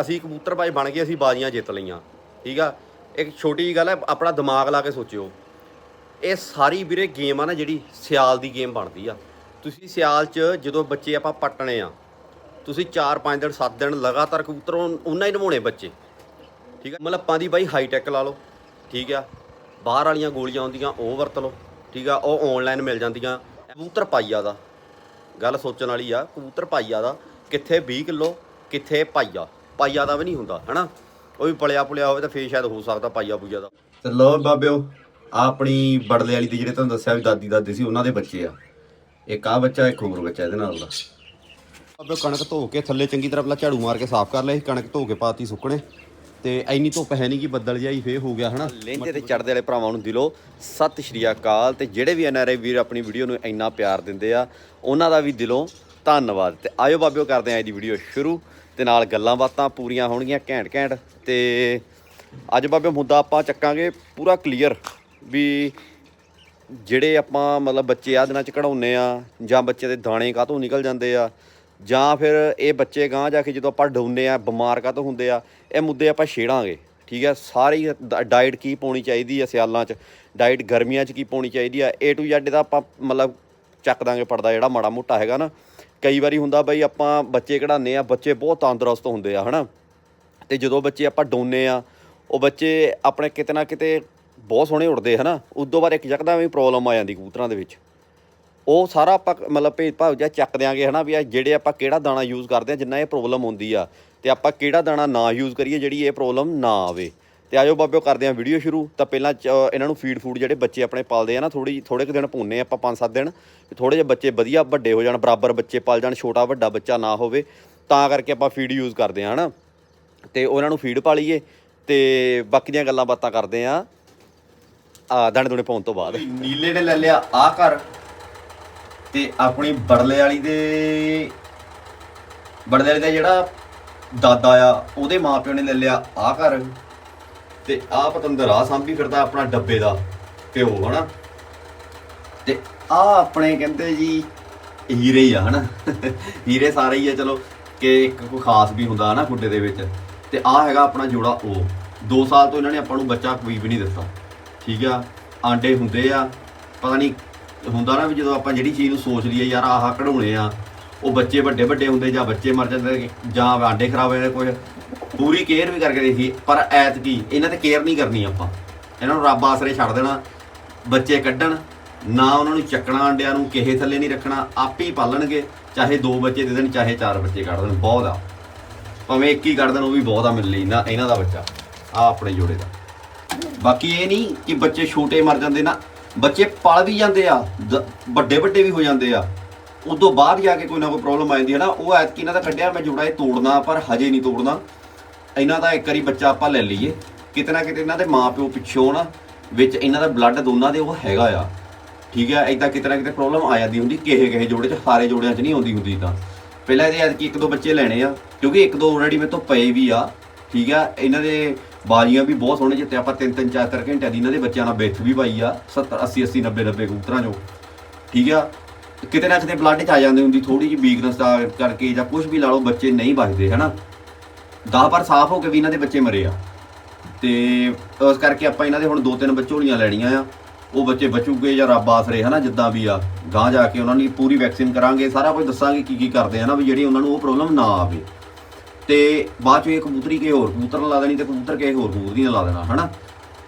ਅਸੀਂ ਕਬੂਤਰ ਭਾਈ ਬਣ ਗਏ, ਅਸੀਂ ਬਾਜ਼ੀਆਂ ਜਿੱਤ ਲਈਆਂ। ਠੀਕ ਆ? ਇੱਕ ਛੋਟੀ ਜਿਹੀ ਗੱਲ ਹੈ, ਆਪਣਾ ਦਿਮਾਗ ਲਾ ਕੇ ਸੋਚਿਓ। ਇਹ ਸਾਰੀ ਵੀਰੇ ਗੇਮ ਆ ਨਾ ਜਿਹੜੀ ਸਿਆਲ ਦੀ ਗੇਮ ਬਣਦੀ ਆ। ਤੁਸੀਂ ਸਿਆਲ 'ਚ ਜਦੋਂ ਬੱਚੇ ਆਪਾਂ ਪੱਟਣੇ ਆ, ਤੁਸੀਂ 4-5 ਦਿਨ 7 ਦਿਨ ਲਗਾਤਾਰ ਕਬੂਤਰ ਉਨ- ਉਹਨਾਂ ਹੀ ਨਮਾਉਣੇ ਬੱਚੇ। ਠੀਕ ਆ? ਮਲੱਪਾਂ ਦੀ ਬਾਈ ਹਾਈ ਟੈਕ ਲਾ ਲਓ। ਠੀਕ ਆ? ਬਾਹਰ ਵਾਲੀਆਂ ਗੋਲੀਆਂ ਆਉਂਦੀਆਂ, ਉਹ ਵਰਤ ਲਓ। ਠੀਕ ਆ? ਉਹ ਆਨਲਾਈਨ ਮਿਲ ਜਾਂਦੀਆਂ। ਕਬੂਤਰ ਪਾਈਆ ਦਾ। ਗੱਲ ਸੋਚਣ ਵਾਲੀ ਆ, ਕਬੂਤਰ ਪਾਈਆ ਦਾ। ਕਿੱਥੇ 20 ਕਿਲੋ, ਕਿੱਥੇ ਪਾਈਆ ਪਾਈਆ ਦਾ ਵੀ ਨਹੀਂ ਹੁੰਦਾ ਹਨਾ? ਉਹ ਵੀ ਪਲਿਆ ਪੁਲਿਆ ਹੋਵੇ ਤਾਂ ਫੇਰ ਸ਼ਾਇਦ ਹੋ ਸਕਦਾ ਪਾਈਆ ਪੂਜਾ ਦਾ। ਤੇ ਲੋ ਬਾਬਿਓ ਆਪਣੀ ਬੜਲੇ ਵਾਲੀ ਦੀ ਜਿਹੜੇ ਤੁਹਾਨੂੰ ਦੱਸਿਆ ਵੀ ਦਾਦੀ ਦਾਦੀ ਸੀ ਉਹਨਾਂ ਦੇ ਬੱਚੇ ਆ। ਇੱਕ ਆ ਬੱਚਾ ਇੱਕ ਹੋਰ ਬੱਚਾ ਇਹਦੇ ਨਾਲ ਦਾ। ਬਾਬਿਓ ਕਣਕ ਧੋ ਕੇ ਥੱਲੇ ਚੰਗੀ ਤਰ੍ਹਾਂ ਪਹਿਲਾਂ ਝਾੜੂ ਮਾਰ ਕੇ ਸਾਫ਼ ਕਰ ਲਈ ਕਣਕ ਧੋ ਕੇ ਪਾਤੀ ਸੁੱਕਣੇ। ਤੇ ਐਨੀ ਧੁੱਪ ਹੈ ਨਹੀਂ ਕਿ ਬੱਦਲ ਜਿਹਾ ਹੀ ਫੇਰ ਹੋ ਗਿਆ ਹਨਾ? ਲਹਿੰਦੇ ਤੇ ਚੜਦੇ ਵਾਲੇ ਭਰਾਵਾਂ ਨੂੰ ਦਿਲੋਂ ਸਤਿ ਸ਼੍ਰੀ ਅਕਾਲ। ਤੇ ਜਿਹੜੇ ਵੀ ਐਨਆਰਆਈ ਵੀਰ ਆਪਣੀ ਵੀਡੀਓ ਨੂੰ ਇੰਨਾ ਪਿਆਰ ਦਿੰਦੇ ਆ ਉਹਨਾਂ ਦਾ ਵੀ ਦਿਲੋਂ ਧੰਨਵਾਦ। ਤੇ ਆਇਓ ਬਾਬਿਓ ਕਰਦੇ ਆਂ ਅੱਜ ਦੀ ਵੀਡੀਓ ਸ਼ੁਰੂ। ਤੇ ਨਾਲ ਗੱਲਾਂ ਬਾਤਾਂ ਪੂਰੀਆਂ ਹੋਣਗੀਆਂ ਘੈਂਟ ਘੈਂਟ ਤੇ ਅੱਜ ਬਾਬੇ ਮੁੱਦਾ ਆਪਾਂ ਚੱਕਾਂਗੇ ਪੂਰਾ ਕਲੀਅਰ ਵੀ ਜਿਹੜੇ ਆਪਾਂ ਮਤਲਬ ਬੱਚੇ ਆ ਦਿਨਾਂ ਚ ਕਢਾਉਨੇ ਆ ਜਾਂ ਬੱਚੇ ਦੇ ਦਾਣੇ ਕਾਹਤੋਂ ਨਿਕਲ ਜਾਂਦੇ ਆ ਜਾਂ ਫਿਰ ਇਹ ਬੱਚੇ ਗਾਂ ਜਾ ਕੇ ਜਦੋਂ ਆਪਾਂ ਡਾਉਨੇ ਆ, ਬਿਮਾਰ ਕਾਹਤੋਂ ਹੁੰਦੇ ਆ, ਇਹ ਮੁੱਦੇ ਆਪਾਂ ਛੇੜਾਂਗੇ, ਠੀਕ ਹੈ ਸਾਰੀ ਡਾਈਟ ਕੀ ਪਾਉਣੀ ਚਾਹੀਦੀ ਆ ਸਿਆਲਾਂ 'ਚ? ਡਾਈਟ ਗਰਮੀਆਂ 'ਚ ਕੀ ਪਾਉਣੀ ਚਾਹੀਦੀ ਆ? A to Z ਦਾ ਆਪਾਂ ਮਤਲਬ ਚੱਕ ਦਾਂਗੇ ਪੜਦਾ ਜਿਹੜਾ ਮਾੜਾ ਮੋਟਾ ਹੈਗਾ ਨਾ। ਕਈ ਵਾਰੀ ਹੁੰਦਾ ਬਈ ਆਪਾਂ ਬੱਚੇ ਕਢਾਉਂਦੇ ਆ ਬੱਚੇ ਬਹੁਤ ਤੰਦਰੁਸਤ ਹੁੰਦੇ ਆ, ਹਨਾ? ਤੇ ਜਦੋਂ ਬੱਚੇ ਆਪਾਂ ਡੋਨੇ ਆ, ਉਹ ਬੱਚੇ ਆਪਣੇ ਕਿਤੇ ਨਾ ਕਿਤੇ ਬਹੁਤ ਸੋਹਣੇ ਉੜਦੇ ਹਨਾ? ਉਦੋਂ ਬਾਅਦ ਇੱਕ ਯਕਦਮ ਵੀ ਪ੍ਰੋਬਲਮ ਆ ਜਾਂਦੀ ਕਬੂਤਰਾਂ ਦੇ ਵਿੱਚ। ਉਹ ਸਾਰਾ ਆਪਾਂ ਮਤਲਬ ਭੇਦ ਭਾਵ ਜਿਹਾ ਚੱਕ ਦਿਆਂਗੇ, ਹਨਾ, ਵੀ ਆ ਜਿਹੜੇ ਆਪਾਂ ਕਿਹੜਾ ਦਾਣਾ ਯੂਜ਼ ਕਰਦੇ ਆ, ਜਿੰਨਾ ਇਹ ਪ੍ਰੋਬਲਮ ਹੁੰਦੀ ਆ, ਤੇ ਆਪਾਂ ਕਿਹੜਾ ਦਾਣਾ ਨਾ ਯੂਜ਼ ਕਰੀਏ, ਜਿਹੜੀ ਇਹ ਪ੍ਰੋਬਲਮ ਨਾ ਆਵੇ। ਤੇ ਆਜੋ ਬਾਬਿਓ ਕਰਦੇ ਆ ਵੀਡੀਓ ਸ਼ੁਰੂ। ਤਾਂ ਪਹਿਲਾਂ ਚ- ਇਹਨਾਂ ਨੂੰ ਫੀਡ ਫੂਡ ਜਿਹੜੇ ਬੱਚੇ ਆਪਣੇ ਪਾਲਦੇ ਆ ਨਾ ਥੋੜੀ ਥੋੜੇ ਕੁ ਦਿਨ ਭੁੰਨੇ ਆਪਾਂ 5-7 ਦਿਨ। ਤੇ ਥੋੜੇ ਜਿਹੇ ਬੱਚੇ ਵਧੀਆ ਵੱਡੇ ਹੋ ਜਾਣ, ਬਰਾਬਰ ਬੱਚੇ ਪਾਲ ਜਾਣ, ਛੋਟਾ ਵੱਡਾ ਬੱਚਾ ਨਾ ਹੋਵੇ, ਤਾਂ ਕਰਕੇ ਆਪਾਂ ਫੀਡ ਯੂਜ਼ ਕਰਦੇ ਆ, ਹਨਾ। ਤੇ ਉਹਨਾਂ ਨੂੰ ਫੀਡ ਪਾ ਲਈਏ ਤੇ ਬਾਕੀ ਦੀਆਂ ਗੱਲਾਂ ਬਾਤਾਂ ਕਰਦੇ ਆ ਆ, ਦਾਣੇ ਦੁਣੇ ਪਾਉਣ ਤੋਂ ਬਾਅਦ। ਨੀਲੇ ਨੇ ਲੈ ਲਿਆ ਆ ਘਰ, ਤੇ ਆਪਣੀ ਬੜਲੇ ਵਾਲੀ ਦੇ ਬੜਲੇ ਵਾਲੀ ਦਾ ਜਿਹੜਾ ਦਾਦਾ ਆ, ਉਹਦੇ ਮਾਪਿਓ ਨੇ ਲੈ ਲਿਆ ਆ ਘਰ। ਤੇ ਆ ਪਤੰਦਰ ਆ ਸਾਂਭੀ ਫਿਰਦਾ ਆਪਣਾ ਡੱਬੇ ਦਾ ਪਿਓ, ਹਨਾ? ਤੇ ਆ ਆਪਣੇ ਕਹਿੰਦੇ ਜੀ ਹੀਰੇ ਹੀ ਆ, ਹਨਾ? ਹੀਰੇ ਸਾਰੇ ਹੀ ਆ, ਚਲੋ, ਕਿ ਇੱਕ ਕੋਈ ਖਾਸ ਵੀ ਹੁੰਦਾ, ਹਨਾ ਗੁੱਡੇ ਦੇ ਵਿੱਚ। ਤੇ ਆ ਹੈਗਾ ਆਪਣਾ ਜੋੜਾ ਉਹ 2 ਸਾਲ ਤੋਂ ਇਹਨਾਂ ਨੇ ਆਪਾਂ ਨੂੰ ਬੱਚਾ ਕੋਈ ਵੀ ਨਹੀਂ ਦਿੱਤਾ, ਠੀਕ ਆ? ਆਂਡੇ ਹੁੰਦੇ ਆ, ਪਤਾ ਨਹੀਂ ਹੁੰਦਾ ਨਾ ਵੀ ਜਦੋਂ ਆਪਾਂ ਜਿਹੜੀ ਚੀਜ਼ ਨੂੰ ਸੋਚ ਲਈਏ, ਯਾਰ ਆਹ ਕਢਾਉਣੇ ਆ, ਉਹ ਬੱਚੇ ਵੱਡੇ ਵੱਡੇ ਹੁੰਦੇ ਜਾਂ ਬੱਚੇ ਮਰ ਜਾਂਦੇ ਜਾਂ ਆਂਡੇ ਖਰਾਬ ਹੋ ਜਾਂਦੇ ਕੋਈ ਪੂਰੀ ਕੇਅਰ ਵੀ ਕਰਕੇ ਦੇਖੀ ਪਰ ਐਤਕੀ ਇਹਨਾਂ ਤੇ ਕੇਅਰ ਨਹੀਂ ਕਰਨੀ ਆਪਾਂ। ਇਹਨਾਂ ਨੂੰ ਰੱਬ ਆਸਰੇ ਛੱਡ ਦੇਣਾ, ਬੱਚੇ ਕੱਢਣ, ਨਾ ਉਹਨਾਂ ਨੂੰ ਚੱਕਣਾ ਅੰਡਿਆਂ ਨੂੰ, ਕਿਸੇ ਥੱਲੇ ਨਹੀਂ ਰੱਖਣਾ, ਆਪੇ ਹੀ ਪਾਲਣਗੇ, ਚਾਹੇ ਦੋ ਬੱਚੇ ਦੇ ਦੇਣ, ਚਾਹੇ ਚਾਰ ਬੱਚੇ ਕੱਢ ਦੇਣ, ਬਹੁਤ ਆ। ਭਾਵੇਂ ਇੱਕ ਹੀ ਕੱਢ ਦੇਣ, ਉਹ ਵੀ ਬਹੁਤ ਆ ਮਿਲ ਲਈ, ਨਾ ਇਹਨਾਂ ਦਾ ਬੱਚਾ, ਆ ਆਪਣੇ ਜੋੜੇ ਦਾ। ਬਾਕੀ ਇਹ ਨਹੀਂ ਕਿ ਬੱਚੇ ਛੋਟੇ ਮਰ ਜਾਂਦੇ ਨਾ, ਬੱਚੇ ਪਲ ਵੀ ਜਾਂਦੇ ਆ ਵੱਡੇ ਵੱਡੇ ਵੀ ਹੋ ਜਾਂਦੇ ਆ। ਉਦੋਂ ਬਾਅਦ ਜਾ ਕੇ ਕੋਈ ਨਾ ਕੋਈ ਪ੍ਰੋਬਲਮ ਆ ਜਾਂਦੀ ਹੈ ਨਾ, ਉਹ ਐਤਕੀ ਇਹਨਾਂ ਦਾ ਕੱਢਿਆ, ਮੈਂ ਜੋੜਾ ਇਹ ਤੋੜਨਾ, ਪਰ ਹਜੇ ਨਹੀਂ ਤੋੜਨਾ। ਇਹਨਾਂ ਦਾ ਇੱਕ ਵਾਰੀ ਬੱਚਾ ਆਪਾਂ ਲੈ ਲਈਏ। ਕਿਤੇ ਨਾ ਕਿਤੇ ਇਹਨਾਂ ਦੇ ਮਾਪਿਓ ਪਿੱਛੋਂ ਨਾ ਵਿੱਚ ਇਹਨਾਂ ਦਾ ਬਲੱਡ ਦੋਨਾਂ ਦੇ ਉਹ ਹੈਗਾ ਆ। ਠੀਕ ਹੈ ਇਦਾਂ ਕਿਤੇ ਨਾ ਕਿਤੇ ਪ੍ਰੋਬਲਮ ਆ ਜਾਂਦੀ ਹੁੰਦੀ ਕਿਸੇ ਕਿਸੇ ਜੋੜੇ 'ਚ ਸਾਰੇ ਜੋੜਿਆਂ 'ਚ ਨਹੀਂ ਆਉਂਦੀ ਹੁੰਦੀ ਤਾਂ ਪਹਿਲਾਂ ਇਹਦੇ ਐਤਕੀ ਇੱਕ ਦੋ ਬੱਚੇ ਲੈਣੇ ਆ, ਕਿਉਂਕਿ ਇੱਕ ਦੋ ਆਲਰੇਡੀ ਮੇਰੇ ਤੋਂ ਪਏ ਵੀ ਆ। ਠੀਕ ਆ, ਇਹਨਾਂ ਦੇ ਬਾਜ਼ੀਆਂ ਵੀ ਬਹੁਤ ਸੋਹਣੇ ਜਿੱਤੇ ਆਪਾਂ ਤਿੰਨ ਤਿੰਨ ਚਾਰ ਚਾਰ ਘੰਟਿਆਂ ਦੀ ਇਹਨਾਂ ਦੇ ਬੱਚਿਆਂ ਨਾਲ ਬਿੱਥ ਵੀ ਪਾਈ ਆ 70 80 80 90 90 ਕਬੂਤਰਾਂ ਚੋਂ। ਠੀਕ ਆ, ਕਿਤੇ ਨਾ ਕਿਤੇ ਬਲੱਡ 'ਚ ਆ ਜਾਂਦੀ ਹੁੰਦੀ ਥੋੜੀ ਜਿਹੀ ਵੀਕਨੈਸ ਦਾ ਕਰਕੇ ਜਾਂ ਕੁਝ ਵੀ ਲਾ ਲਓ, ਬੱਚੇ ਨਹੀਂ ਬਚਦੇ, ਹਨਾ? 10 ਵਾਰ ਸਾਫ਼ ਹੋ ਕੇ ਵੀ ਇਹਨਾਂ ਦੇ ਬੱਚੇ ਮਰੇ ਆ। ਤੇ ਇਸ ਕਰਕੇ ਆਪਾਂ ਇਹਨਾਂ ਦੇ ਹੁਣ ਦੋ ਤਿੰਨ ਬੱਚੋਲੀਆਂ ਲੈਣੀਆਂ ਆ। ਉਹ ਬੱਚੇ ਬਚੂਗੇ ਜਾਂ ਰੱਬ ਆਸਰੇ, ਹਨਾ, ਜਿੱਦਾਂ ਵੀ ਆ। ਗਾਂ ਜਾ ਕੇ ਉਹਨਾਂ ਦੀ ਪੂਰੀ ਵੈਕਸੀਨ ਕਰਾਂਗੇ, ਸਾਰਾ ਕੁਝ ਦੱਸਾਂਗੇ ਕੀ ਕੀ ਕਰਦੇ ਆ ਨਾ, ਵੀ ਜਿਹੜੀ ਉਹਨਾਂ ਨੂੰ ਉਹ ਪ੍ਰੋਬਲਮ ਨਾ ਆਵੇ। ਤੇ ਬਾਅਦ ਚ ਇਹ ਕਬੂਤਰੀ ਕਿਸੇ ਹੋਰ ਕਬੂਤਰ ਲਾ ਦੇਣੀ ਤੇ ਕਬੂਤਰ ਕਿਸੇ ਹੋਰ ਕਬੂਤਰੀ ਨਾਲ ਲਾ ਦੇਣਾ, ਹਨਾ।